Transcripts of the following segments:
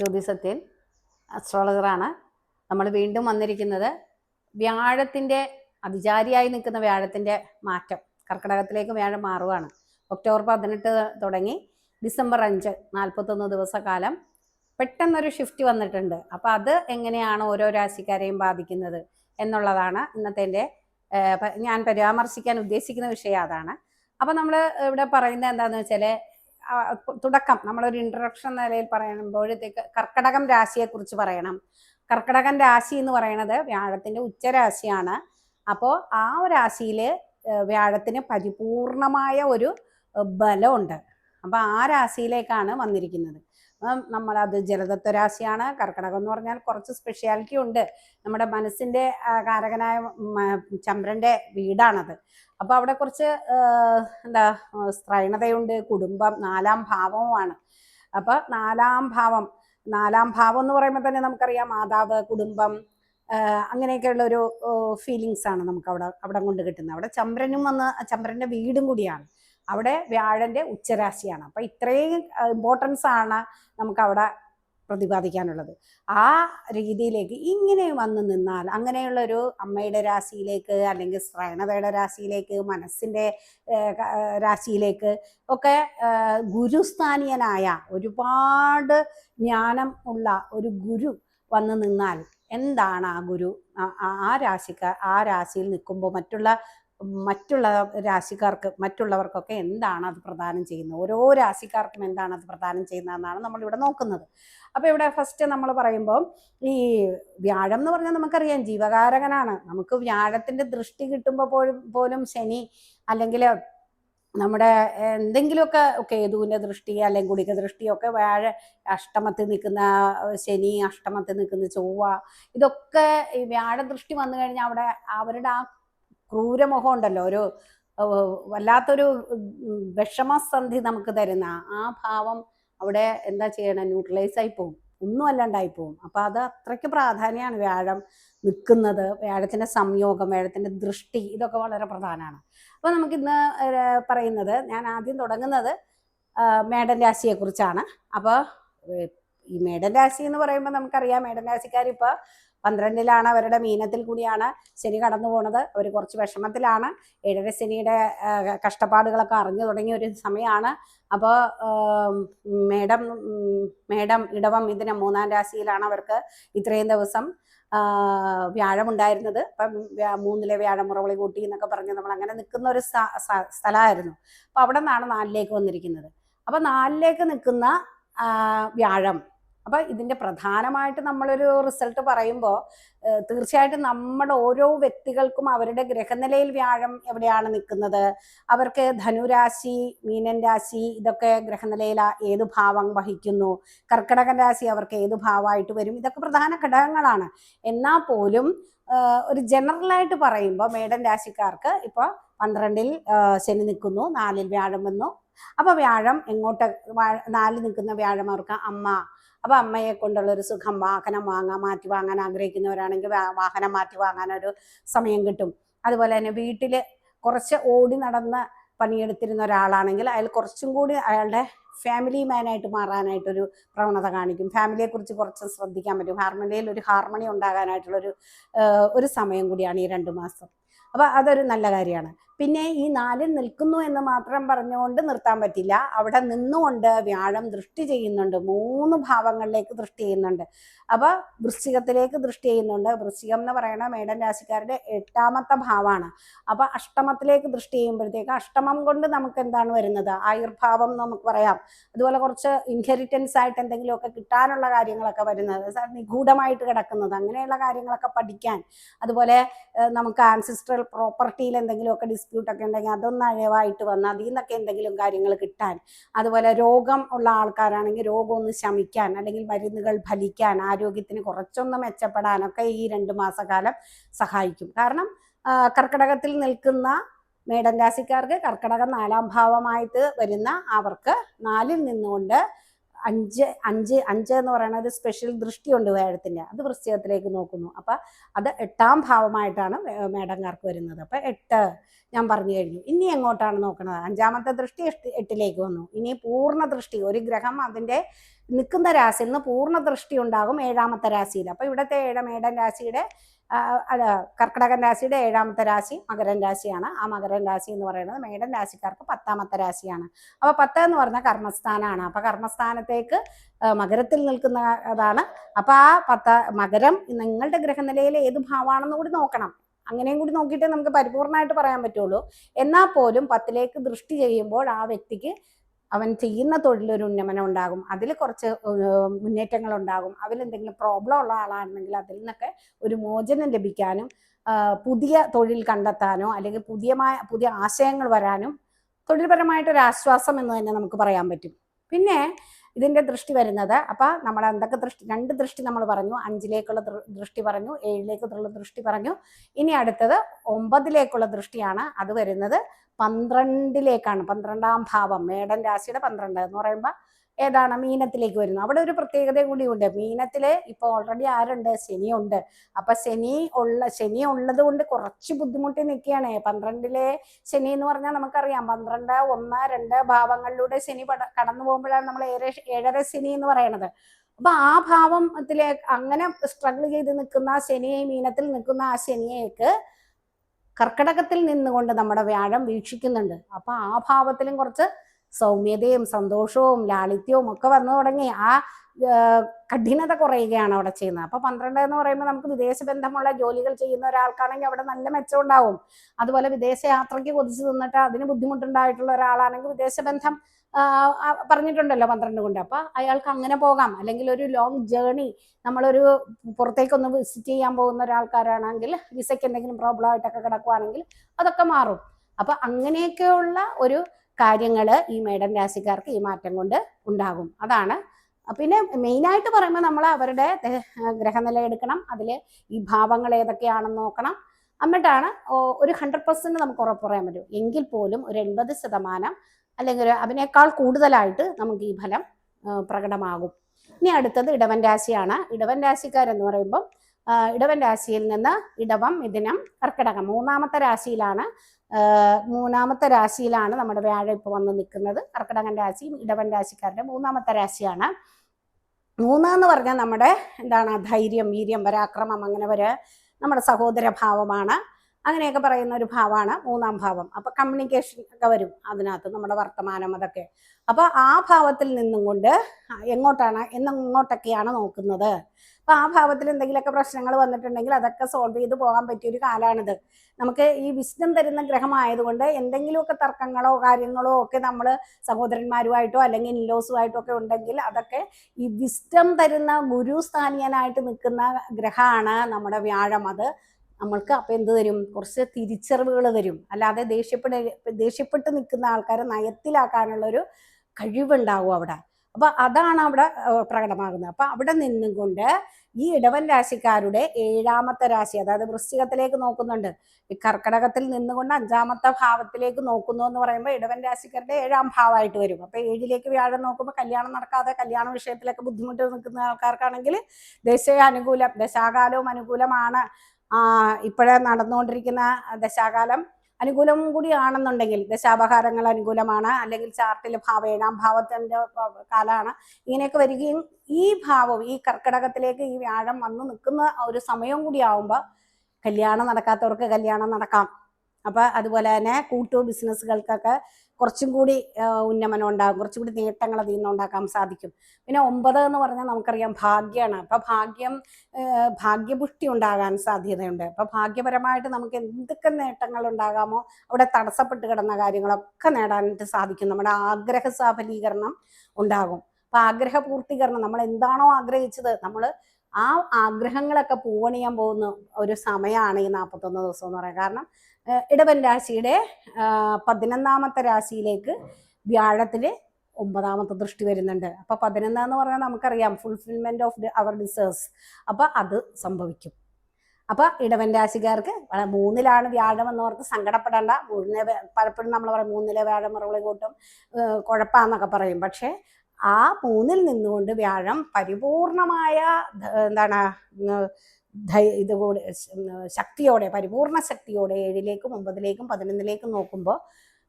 ജ്യോതി സത്യൻ അസ്ട്രോളജറാണ് നമ്മൾ വീണ്ടും വന്നിരിക്കുന്നത് വ്യാഴത്തിന്റെ അതിചാരിയായി നിൽക്കുന്ന വ്യാഴത്തിന്റെ മാറ്റം. കർക്കിടകത്തിലേക്ക് വ്യാഴം മാറുകയാണ് ഒക്ടോബർ പതിനെട്ട് തുടങ്ങി ഡിസംബർ അഞ്ച് നാൽപ്പത്തൊന്ന് ദിവസക്കാലം പെട്ടെന്നൊരു ഷിഫ്റ്റ് വന്നിട്ടുണ്ട്. അപ്പോൾ അത് എങ്ങനെയാണ് ഓരോ രാശിക്കാരെയും ബാധിക്കുന്നത് എന്നുള്ളതാണ് ഇന്നത്തെ എന്റെ ഞാൻ പരാമർശിക്കാൻ ഉദ്ദേശിക്കുന്ന വിഷയം അതാണ്. അപ്പോൾ നമ്മൾ ഇവിടെ പറയുന്നത് എന്താണെന്ന് വെച്ചാൽ തുടക്കം. നമ്മളൊരു ഇൻട്രഡക്ഷൻ നിലയിൽ പറയുമ്പോഴത്തേക്ക് കർക്കടകം രാശിയെക്കുറിച്ച് പറയണം. കർക്കടകം രാശി എന്ന് പറയുന്നത് വ്യാഴത്തിന്റെ ഉച്ചരാശിയാണ്. അപ്പോൾ ആ രാശിയിൽ വ്യാഴത്തിന് പരിപൂർണമായ ഒരു ബലമുണ്ട്. അപ്പോൾ ആ രാശിയിലേക്കാണ് വന്നിരിക്കുന്നത്. നമ്മളത് ജലതത്വ രാശിയാണ്. കർക്കടകം എന്ന് പറഞ്ഞാൽ കുറച്ച് സ്പെഷ്യാലിറ്റി ഉണ്ട്. നമ്മുടെ മനസ്സിന്റെ കാരകനായ ചന്ദ്രന്റെ വീടാണത്. അപ്പോൾ അവിടെ കുറച്ച് എന്താ സ്ത്രൈണതയുണ്ട് കുടുംബം നാലാം ഭാവവുമാണ്. അപ്പോൾ നാലാം ഭാവം നാലാം ഭാവം എന്ന് പറയുമ്പോൾ തന്നെ നമുക്കറിയാം മാതാവ് കുടുംബം അങ്ങനെയൊക്കെയുള്ള ഒരു ഫീലിങ്സ് ആണ് നമുക്ക് അവിടെ അവിടെ കൊണ്ട് കിട്ടുന്നത്. അവിടെ ചന്ദ്രനും വന്ന് ചന്ദ്രന്റെ വീടും കൂടിയാണ്. അവിടെ വ്യാഴന്റെ ഉച്ചരാശിയാണ്. അപ്പൊ ഇത്രയും ഇമ്പോർട്ടൻസ് ആണ് നമുക്ക് അവിടെ പ്രതിപാദിക്കാനുള്ളത്. ആ രീതിയിലേക്ക് ഇങ്ങനെ വന്ന് നിന്നാൽ അങ്ങനെയുള്ള ഒരു അമ്മയുടെ രാശിയിലേക്ക് അല്ലെങ്കിൽ ശ്രേണതയുടെ രാശിയിലേക്ക് മനസ്സിന്റെ രാശിയിലേക്ക് ഒക്കെ ഗുരുസ്ഥാനീയനായ ഒരുപാട് ജ്ഞാനം ഉള്ള ഒരു ഗുരു വന്ന് നിന്നാൽ എന്താണ് ആ ഗുരു? ആ- രാശിക്ക് ആ രാശിയിൽ നിൽക്കുമ്പോൾ മറ്റുള്ള മറ്റുള്ള രാശിക്കാർക്ക് മറ്റുള്ളവർക്കൊക്കെ എന്താണ് അത് പ്രദാനം ചെയ്യുന്നത്? ഓരോ രാശിക്കാർക്കും എന്താണ് അത് പ്രദാനം ചെയ്യുന്നതെന്നാണ് നമ്മളിവിടെ നോക്കുന്നത്. അപ്പോൾ ഇവിടെ ഫസ്റ്റ് നമ്മൾ പറയുമ്പോൾ ഈ വ്യാഴം എന്ന് പറഞ്ഞാൽ നമുക്കറിയാം ജീവകാരകനാണ്. നമുക്ക് വ്യാഴത്തിന്റെ ദൃഷ്ടി കിട്ടുമ്പോൾ പോലും പോലും ശനി അല്ലെങ്കിൽ നമ്മുടെ എന്തെങ്കിലുമൊക്കെ കേതുവിന്റെ ദൃഷ്ടി അല്ലെങ്കിൽ ഗുളിക ദൃഷ്ടിയൊക്കെ വ്യാഴ അഷ്ടമത്തിൽ നിൽക്കുന്ന ശനി അഷ്ടമത്തിൽ നിൽക്കുന്ന ചൊവ്വ ഇതൊക്കെ ഈ വ്യാഴ ദൃഷ്ടി വന്നു കഴിഞ്ഞാൽ അവിടെ അവരുടെ ആ ക്രൂരമുഖം ഉണ്ടല്ലോ. ഒരു വല്ലാത്തൊരു വിഷമസന്ധി നമുക്ക് തരുന്ന ആ ഭാവം അവിടെ എന്താ ചെയ്യണം? ന്യൂട്രലൈസ് ആയി പോകും ഒന്നും അല്ലാണ്ടായി പോകും അപ്പോൾ അത് അത്രയ്ക്ക് പ്രാധാന്യമാണ് വ്യാഴം നിൽക്കുന്നത്. വ്യാഴത്തിന്റെ സംയോഗം വ്യാഴത്തിന്റെ ദൃഷ്ടി ഇതൊക്കെ വളരെ പ്രധാനമാണ് അപ്പോൾ നമുക്കിന്ന് പറയുന്നത് ഞാൻ ആദ്യം തുടങ്ങുന്നത് മേടൻ രാശിയെക്കുറിച്ചാണ്. അപ്പോൾ ഈ മേടൻ രാശി എന്ന് പറയുമ്പോൾ നമുക്കറിയാം മേടൻ രാശിക്കാർ ഇപ്പോൾ പന്ത്രണ്ടിലാണ് അവരുടെ മീനത്തിൽ കൂടിയാണ് ശനി കടന്നു പോണത്. അവർ കുറച്ച് വിഷമത്തിലാണ്. ഏഴര ശനിയുടെ കഷ്ടപ്പാടുകളൊക്കെ അറിഞ്ഞു തുടങ്ങിയ ഒരു സമയമാണ് അപ്പോൾ മേഡം മേഡം ഇടവം ഇതിന് മൂന്നാം രാശിയിലാണ് അവർക്ക് ഇത്രയും ദിവസം വ്യാഴമുണ്ടായിരുന്നത് അപ്പം മൂന്നിലെ വ്യാഴം മുറവിളി കൂട്ടി എന്നൊക്കെ പറഞ്ഞ് നമ്മൾ അങ്ങനെ നിൽക്കുന്ന ഒരു സ്ഥ- സ്ഥ- സ്ഥലമായിരുന്നു. അപ്പോൾ അവിടെ നിന്നാണ് നാലിലേക്ക് വന്നിരിക്കുന്നത്. അപ്പോൾ നാലിലേക്ക് നിൽക്കുന്ന വ്യാഴം അപ്പോൾ ഇതിന്റെ പ്രധാനമായിട്ട് നമ്മളൊരു റിസൾട്ട് പറയുമ്പോൾ തീർച്ചയായിട്ടും നമ്മുടെ ഓരോ വ്യക്തികൾക്കും അവരുടെ ഗ്രഹനിലയിൽ വ്യാഴം എവിടെയാണ് നിൽക്കുന്നത്? അവർക്ക് ധനുരാശി മീനൻ രാശി ഇതൊക്കെ ഗ്രഹനിലയിൽ ഏത് ഭാവം വഹിക്കുന്നു? കർക്കിടക രാശി അവർക്ക് ഏത് ഭാവമായിട്ട് വരും? ഇതൊക്കെ പ്രധാന ഘടകങ്ങളാണ്. എന്നാൽ പോലും ഒരു ജനറലായിട്ട് പറയുമ്പോൾ മേടൻ രാശിക്കാർക്ക് ഇപ്പോൾ പന്ത്രണ്ടിൽ ശനി നിൽക്കുന്നു നാലിൽ വ്യാഴം വന്നു. അപ്പോൾ വ്യാഴം എങ്ങോട്ട് നാലിൽ നിൽക്കുന്ന വ്യാഴം അവർക്ക് അമ്മ അപ്പോൾ അമ്മയെ കൊണ്ടുള്ള ഒരു സുഖം വാഹനം വാങ്ങാൻ മാറ്റി വാങ്ങാൻ ആഗ്രഹിക്കുന്നവരാണെങ്കിൽ വാഹനം മാറ്റി വാങ്ങാനൊരു സമയം കിട്ടും. അതുപോലെ തന്നെ വീട്ടിൽ കുറച്ച് ഓടി നടന്ന് പണിയെടുത്തിരുന്ന ഒരാളാണെങ്കിൽ അയാൾ കുറച്ചും കൂടി അയാളുടെ ഫാമിലി മാനായിട്ട് മാറാനായിട്ടൊരു പ്രവണത കാണിക്കും. ഫാമിലിയെക്കുറിച്ച് കുറച്ച് ശ്രദ്ധിക്കാൻ പറ്റും. ഹാർമണിയിൽ ഒരു ഹാർമണി ഉണ്ടാകാനായിട്ടുള്ളൊരു ഒരു സമയം കൂടിയാണ് ഈ രണ്ട് മാസം. അപ്പോൾ അതൊരു നല്ല കാര്യമാണ്. പിന്നെ ഈ നാലിൽ നിൽക്കുന്നു എന്ന് മാത്രം പറഞ്ഞുകൊണ്ട് നിർത്താൻ പറ്റില്ല. അവിടെ നിന്നുകൊണ്ട് വ്യാഴം ദൃഷ്ടി ചെയ്യുന്നുണ്ട്. മൂന്ന് ഭാവങ്ങളിലേക്ക് ദൃഷ്ടി ചെയ്യുന്നുണ്ട്. അപ്പോൾ വൃശ്ചികത്തിലേക്ക് ദൃഷ്ടി ചെയ്യുന്നുണ്ട്. വൃശ്ചികം എന്ന് പറയുന്ന മേടൻ രാശിക്കാരുടെ എട്ടാമത്തെ ഭാവമാണ്. അപ്പോൾ അഷ്ടമത്തിലേക്ക് ദൃഷ്ടി ചെയ്യുമ്പോഴത്തേക്ക് അഷ്ടമം കൊണ്ട് നമുക്ക് എന്താണ് വരുന്നത്? ആയുർഭാവം നമുക്ക് പറയാം. അതുപോലെ കുറച്ച് ഇൻഹെറിറ്റൻസ് ആയിട്ട് എന്തെങ്കിലുമൊക്കെ കിട്ടാനുള്ള കാര്യങ്ങളൊക്കെ വരുന്നത്. നിഗൂഢമായിട്ട് കിടക്കുന്നത്. അങ്ങനെയുള്ള കാര്യങ്ങളൊക്കെ പഠിക്കാൻ. അതുപോലെ നമുക്ക് ആൻസിസ്ട്രൽ പ്രോപ്പർട്ടിയിൽ എന്തെങ്കിലുമൊക്കെ ഡിസ്പ്യൂട്ട് ഒക്കെ ഉണ്ടെങ്കിൽ അതൊന്ന് അഴിവായിട്ട് വന്ന് അതിൽ നിന്നൊക്കെ എന്തെങ്കിലും കാര്യങ്ങൾ കിട്ടാൻ. അതുപോലെ രോഗം ഉള്ള ആൾക്കാരാണെങ്കിൽ രോഗം ഒന്ന് ശമിക്കാൻ അല്ലെങ്കിൽ മരുന്നുകൾ ഫലിക്കാൻ ആരോഗ്യത്തിന് കുറച്ചൊന്ന് മെച്ചപ്പെടാനൊക്കെ ഈ രണ്ട് മാസക്കാലം സഹായിക്കും. കാരണം കർക്കിടകത്തിൽ നിൽക്കുന്ന മേടം രാശിക്കാർക്ക് കർക്കിടകം നാലാം ഭാവമായിട്ട് വരുന്ന അവർക്ക് നാലിൽ നിന്നുകൊണ്ട് അഞ്ച് അഞ്ച് അഞ്ച് എന്ന് പറയുന്ന ഒരു സ്പെഷ്യൽ ദൃഷ്ടിയുണ്ട് വേഴത്തിന്റെ അത് വൃശ്ചികത്തിലേക്ക് നോക്കുന്നു. അപ്പം അത് എട്ടാം ഭാവമായിട്ടാണ് മേടങ്കാർക്ക് വരുന്നത്. അപ്പം എട്ട് ഞാൻ പറഞ്ഞു കഴിഞ്ഞു. ഇനി എങ്ങോട്ടാണ് നോക്കുന്നത് അഞ്ചാമത്തെ ദൃഷ്ടി എട്ട് എട്ടിലേക്ക് വന്നു. ഇനി പൂർണ ദൃഷ്ടി. ഒരു ഗ്രഹം അതിന്റെ നിൽക്കുന്ന രാശിയിൽ നിന്ന് പൂർണ ദൃഷ്ടി ഉണ്ടാകും ഏഴാമത്തെ രാശിയിൽ. അപ്പോൾ ഇവിടുത്തെ ഏഴം ഏടൻ രാശിയുടെ അല്ല കർക്കിടകൻ രാശിയുടെ ഏഴാമത്തെ രാശി മകരൻ രാശിയാണ്. ആ മകരൻ രാശി എന്ന് പറയുന്നത് മേടൻ രാശിക്കാർക്ക് പത്താമത്തെ രാശിയാണ്. അപ്പോൾ പത്ത് എന്ന് പറഞ്ഞാൽ കർമ്മസ്ഥാനമാണ് അപ്പോൾ കർമ്മസ്ഥാനത്തേക്ക് മകരത്തിൽ നിൽക്കുന്ന അതാണ് അപ്പോൾ ആ പത്ത മകരം നിങ്ങളുടെ ഗ്രഹനിലയിൽ ഏത് ഭാവമാണെന്ന് കൂടി നോക്കണം. അങ്ങനെയും കൂടി നോക്കിയിട്ടേ നമുക്ക് പരിപൂർണമായിട്ട് പറയാൻ പറ്റുള്ളൂ. എന്നാൽ പോലും പത്തിലേക്ക് ദൃഷ്ടി ചെയ്യുമ്പോൾ ആ വ്യക്തിക്ക് അവൻ ചെയ്യുന്ന തൊഴിലൊരു ഉന്നമനം ഉണ്ടാകും. അതിൽ കുറച്ച് മുന്നേറ്റങ്ങൾ ഉണ്ടാകും അതിലെന്തെങ്കിലും പ്രോബ്ലം ഉള്ള ആളാണെങ്കിൽ അതിൽ നിന്നൊക്കെ ഒരു മോചനം ലഭിക്കാനും പുതിയ തൊഴിൽ കണ്ടെത്താനോ അല്ലെങ്കിൽ പുതിയ പുതിയ ആശയങ്ങൾ വരാനും തൊഴിൽപരമായിട്ടൊരു ആശ്വാസം എന്ന് തന്നെ നമുക്ക് പറയാൻ പറ്റും. പിന്നെ ഇതിന്റെ ദൃഷ്ടി വരുന്നത്. അപ്പൊ നമ്മൾ എന്തൊക്കെ ദൃഷ്ടി രണ്ട് ദൃഷ്ടി നമ്മൾ പറഞ്ഞു. അഞ്ചിലേക്കുള്ള ദൃഷ്ടി പറഞ്ഞു ഏഴിലേക്കുള്ള ദൃഷ്ടി പറഞ്ഞു. ഇനി അടുത്തത് ഒമ്പതിലേക്കുള്ള ദൃഷ്ടിയാണ് അത് വരുന്നത്. പന്ത്രണ്ടിലേക്കാണ്. പന്ത്രണ്ടാം ഭാവം. മേടൻ രാശിയുടെ പന്ത്രണ്ട് എന്ന് പറയുമ്പോൾ ഏതാണ്? മീനത്തിലേക്ക് വരുന്നു. അവിടെ ഒരു പ്രത്യേകത കൂടി ഉണ്ട്. മീനത്തിൽ ഇപ്പൊ ഓൾറെഡി ആരുണ്ട്? ഉണ്ട് അപ്പൊ ശനി ഉള്ള ശനി ഉള്ളത് കൊണ്ട് കുറച്ച് ബുദ്ധിമുട്ടി നിൽക്കുകയാണ്. പന്ത്രണ്ടിലെ ശനി എന്ന് പറഞ്ഞാൽ നമുക്കറിയാം. പന്ത്രണ്ട് ഒന്ന് രണ്ട് ഭാവങ്ങളിലൂടെ ശനി കടന്നു പോകുമ്പോഴാണ് നമ്മൾ ഏഴര ഏഴര ശനി എന്ന് പറയണത് അപ്പൊ ആ ഭാവത്തിലെ അങ്ങനെ സ്ട്രഗിൾ ചെയ്ത് നിൽക്കുന്ന ശനിയെ മീനത്തിൽ നിൽക്കുന്ന ആ ശനിയേക്ക് കർക്കടകത്തിൽ നിന്നുകൊണ്ട് നമ്മുടെ വ്യാഴം വീക്ഷിക്കുന്നുണ്ട്. അപ്പൊ ആ ഭാവത്തിലും കുറച്ച് സൗമ്യതയും സന്തോഷവും ലാളിത്യവും ഒക്കെ വന്നു തുടങ്ങി. ആ കഠിനത കുറയുകയാണ് അവിടെ ചെയ്യുന്നത്. അപ്പൊ പന്ത്രണ്ട് എന്ന് പറയുമ്പോൾ നമുക്ക് വിദേശ ബന്ധമുള്ള ജോലികൾ ചെയ്യുന്ന ഒരാൾക്കാണെങ്കിൽ അവിടെ നല്ല മെച്ചം ഉണ്ടാവും. അതുപോലെ വിദേശ യാത്രയ്ക്ക് കൊതിച്ചു നിന്നിട്ട് അതിന് ബുദ്ധിമുട്ടുണ്ടായിട്ടുള്ള ഒരാളാണെങ്കിൽ വിദേശ ബന്ധം പറഞ്ഞിട്ടുണ്ടല്ലോ പന്ത്രണ്ട് കൊണ്ട്. അപ്പൊ അയാൾക്ക് അങ്ങനെ പോകാം. അല്ലെങ്കിൽ ഒരു ലോങ് ജേർണി നമ്മളൊരു പുറത്തേക്കൊന്ന് വിസിറ്റ് ചെയ്യാൻ പോകുന്ന ഒരാൾക്കാരാണെങ്കിൽ വിസയ്ക്ക് എന്തെങ്കിലും പ്രോബ്ലം ആയിട്ടൊക്കെ കിടക്കുവാണെങ്കിൽ അതൊക്കെ മാറും. അപ്പൊ അങ്ങനെയൊക്കെയുള്ള ഒരു കാര്യങ്ങൾ ഈ മേടൻ രാശിക്കാർക്ക് ഈ മാറ്റം കൊണ്ട് ഉണ്ടാകും. അതാണ്. പിന്നെ മെയിനായിട്ട് പറയുമ്പോൾ നമ്മൾ അവരുടെ ഗ്രഹനില എടുക്കണം. അതിൽ ഈ ഭാവങ്ങൾ ഏതൊക്കെയാണെന്ന് നോക്കണം. എന്നിട്ടാണ് ഒരു ഹൺഡ്രഡ് പെർസെന്റ് നമുക്ക് ഉറപ്പ് പറയാൻ പറ്റും. എങ്കിൽ പോലും ഒരു എൺപത് ശതമാനം അല്ലെങ്കിൽ ഒരു അതിനേക്കാൾ കൂടുതലായിട്ട് നമുക്ക് ഈ ഫലം പ്രകടമാകും. ഇനി അടുത്തത് ഇടവൻ രാശിയാണ്. ഇടവൻ രാശിക്കാരെന്ന് പറയുമ്പം ഇടവൻ രാശിയിൽ നിന്ന് ഇടവം മിഥുനം കർക്കിടകം മൂന്നാമത്തെ രാശിയിലാണ്. മൂന്നാമത്തെ രാശിയിലാണ് നമ്മുടെ വ്യാഴം ഇപ്പോൾ വന്ന് നിൽക്കുന്നത്. കർക്കിടകൻ രാശിയും ഇടവൻ രാശിക്കാരുടെ മൂന്നാമത്തെ രാശിയാണ്. മൂന്നാന്ന് പറഞ്ഞാൽ നമ്മുടെ എന്താണ് ധൈര്യം വീര്യം പരാക്രമം അങ്ങനെ വരെ നമ്മുടെ സഹോദര ഭാവമാണ് അങ്ങനെയൊക്കെ പറയുന്ന ഒരു ഭാവമാണ് മൂന്നാം ഭാവം. അപ്പൊ കമ്മ്യൂണിക്കേഷൻ ഒക്കെ വരും അതിനകത്ത് നമ്മുടെ വർത്തമാനം അതൊക്കെ. അപ്പൊ ആ ഭാവത്തിൽ നിന്നും കൊണ്ട് എങ്ങോട്ടാണ് എന്നെങ്ങോട്ടൊക്കെയാണ് നോക്കുന്നത്? അപ്പൊ ആ ഭാവത്തിൽ എന്തെങ്കിലുമൊക്കെ പ്രശ്നങ്ങൾ വന്നിട്ടുണ്ടെങ്കിൽ അതൊക്കെ സോൾവ് ചെയ്ത് പോകാൻ പറ്റിയ ഒരു കാലാണിത്. നമുക്ക് ഈ വിസ്ഡം തരുന്ന ഗ്രഹമായതുകൊണ്ട് എന്തെങ്കിലുമൊക്കെ തർക്കങ്ങളോ കാര്യങ്ങളോ ഒക്കെ നമ്മൾ സഹോദരന്മാരുമായിട്ടോ അല്ലെങ്കിൽ ഇൻലോസുമായിട്ടോ ഒക്കെ ഉണ്ടെങ്കിൽ അതൊക്കെ ഈ വിസ്ഡം തരുന്ന ഗുരുസ്ഥാനീയനായിട്ട് നിൽക്കുന്ന ഗ്രഹമാണ് നമ്മുടെ വ്യാഴം. അത് നമ്മൾക്ക് അപ്പം എന്ത് തരും? കുറച്ച് തിരിച്ചറിവുകൾ തരും. അല്ലാതെ ദേഷ്യപ്പെട ദേഷ്യപ്പെട്ട് നിൽക്കുന്ന ആൾക്കാരെ നയത്തിലാക്കാനുള്ള ഒരു കഴിവുണ്ടാവും അവിടെ. അപ്പൊ അതാണ് അവിടെ പ്രകടമാകുന്നത്. അപ്പൊ അവിടെ നിന്നും കൊണ്ട് ഈ ഇടവൻ രാശിക്കാരുടെ ഏഴാമത്തെ രാശി അതായത് വൃശ്ചികത്തിലേക്ക് നോക്കുന്നുണ്ട്. ഈ കർക്കടകത്തിൽ നിന്നുകൊണ്ട് അഞ്ചാമത്തെ ഭാവത്തിലേക്ക് നോക്കുന്നു എന്ന് പറയുമ്പോൾ ഇടവൻ രാശിക്കാരുടെ ഏഴാം ഭാവമായിട്ട് വരും. അപ്പൊ ഏഴിലേക്ക് വ്യാഴം നോക്കുമ്പോൾ കല്യാണം നടക്കാതെ കല്യാണ വിഷയത്തിലൊക്കെ ബുദ്ധിമുട്ട് നിൽക്കുന്ന ആൾക്കാർക്കാണെങ്കിൽ ദശ അനുകൂലം ദശാകാലവും അനുകൂലമാണ്. ഇപ്പോഴേ നടന്നുകൊണ്ടിരിക്കുന്ന ദശാകാലം അനുകൂലം കൂടിയാണെന്നുണ്ടെങ്കിൽ ദശാപഹാരങ്ങൾ അനുകൂലമാണ്. അല്ലെങ്കിൽ ചാർട്ടിൽ ഭാവ ഏഴാം ഭാവത്തിന്റെ കാലമാണ് ഇങ്ങനെയൊക്കെ വരികയും ഈ ഭാവം ഈ കർക്കിടകത്തിലേക്ക് ഈ വ്യാഴം വന്ന് നിൽക്കുന്ന ഒരു സമയം കൂടി ആവുമ്പോൾ കല്യാണം നടക്കാത്തവർക്ക് കല്യാണം നടക്കാം. അപ്പൊ അതുപോലെ തന്നെ കൂട്ടു ബിസിനസ്സുകൾക്കൊക്കെ കുറച്ചും കൂടി ഉന്നമനം ഉണ്ടാകും കുറച്ചും കൂടി നേട്ടങ്ങൾ അതിൽ നിന്ന് ഉണ്ടാക്കാൻ സാധിക്കും. പിന്നെ ഒമ്പത് എന്ന് പറഞ്ഞാൽ നമുക്കറിയാം ഭാഗ്യമാണ് അപ്പൊ ഭാഗ്യം ഭാഗ്യപുഷ്ടി ഉണ്ടാകാൻ സാധ്യതയുണ്ട്. അപ്പൊ ഭാഗ്യപരമായിട്ട് നമുക്ക് എന്തൊക്കെ നേട്ടങ്ങൾ ഉണ്ടാകാമോ അവിടെ തടസ്സപ്പെട്ട് കിടന്ന കാര്യങ്ങളൊക്കെ നേടാനായിട്ട് സാധിക്കും. നമ്മുടെ ആഗ്രഹ സാഫലീകരണം ഉണ്ടാകും. അപ്പൊ ആഗ്രഹ പൂർത്തീകരണം നമ്മൾ എന്താണോ ആഗ്രഹിച്ചത് നമ്മൾ ആ ആഗ്രഹങ്ങളൊക്കെ പൂവണിയാൻ പോകുന്ന ഒരു സമയമാണ് ഈ നാൽപ്പത്തൊന്ന് ദിവസം എന്ന് പറയുന്നത് കാരണം ഇടവൻ രാശിയുടെ പതിനൊന്നാമത്തെ രാശിയിലേക്ക് വ്യാഴത്തിൽ ഒമ്പതാമത്തെ ദൃഷ്ടി വരുന്നുണ്ട്. അപ്പൊ പതിനൊന്നാന്ന് പറഞ്ഞാൽ നമുക്കറിയാം ഫുൾഫിൽമെന്റ് ഓഫ് അവർ ഡിസേഴ്സ് അപ്പൊ അത് സംഭവിക്കും. അപ്പൊ ഇടവൻ രാശിക്കാർക്ക് മൂന്നിലാണ് വ്യാഴം എന്നവർക്ക് സങ്കടപ്പെടേണ്ട. മൂന്നിലെ പലപ്പോഴും നമ്മൾ പറയും മൂന്നിലെ വ്യാഴം മുറവിളി കൂട്ടും കുഴപ്പമാന്നൊക്കെ പറയും. പക്ഷേ ആ മൂന്നിൽ നിന്നുകൊണ്ട് വ്യാഴം പരിപൂർണമായ എന്താണ് ഇതുകൂടി ശക്തിയോടെ പരിപൂർണ ശക്തിയോടെ ഏഴിലേക്കും ഒമ്പതിലേക്കും പതിനൊന്നിലേക്കും നോക്കുമ്പോൾ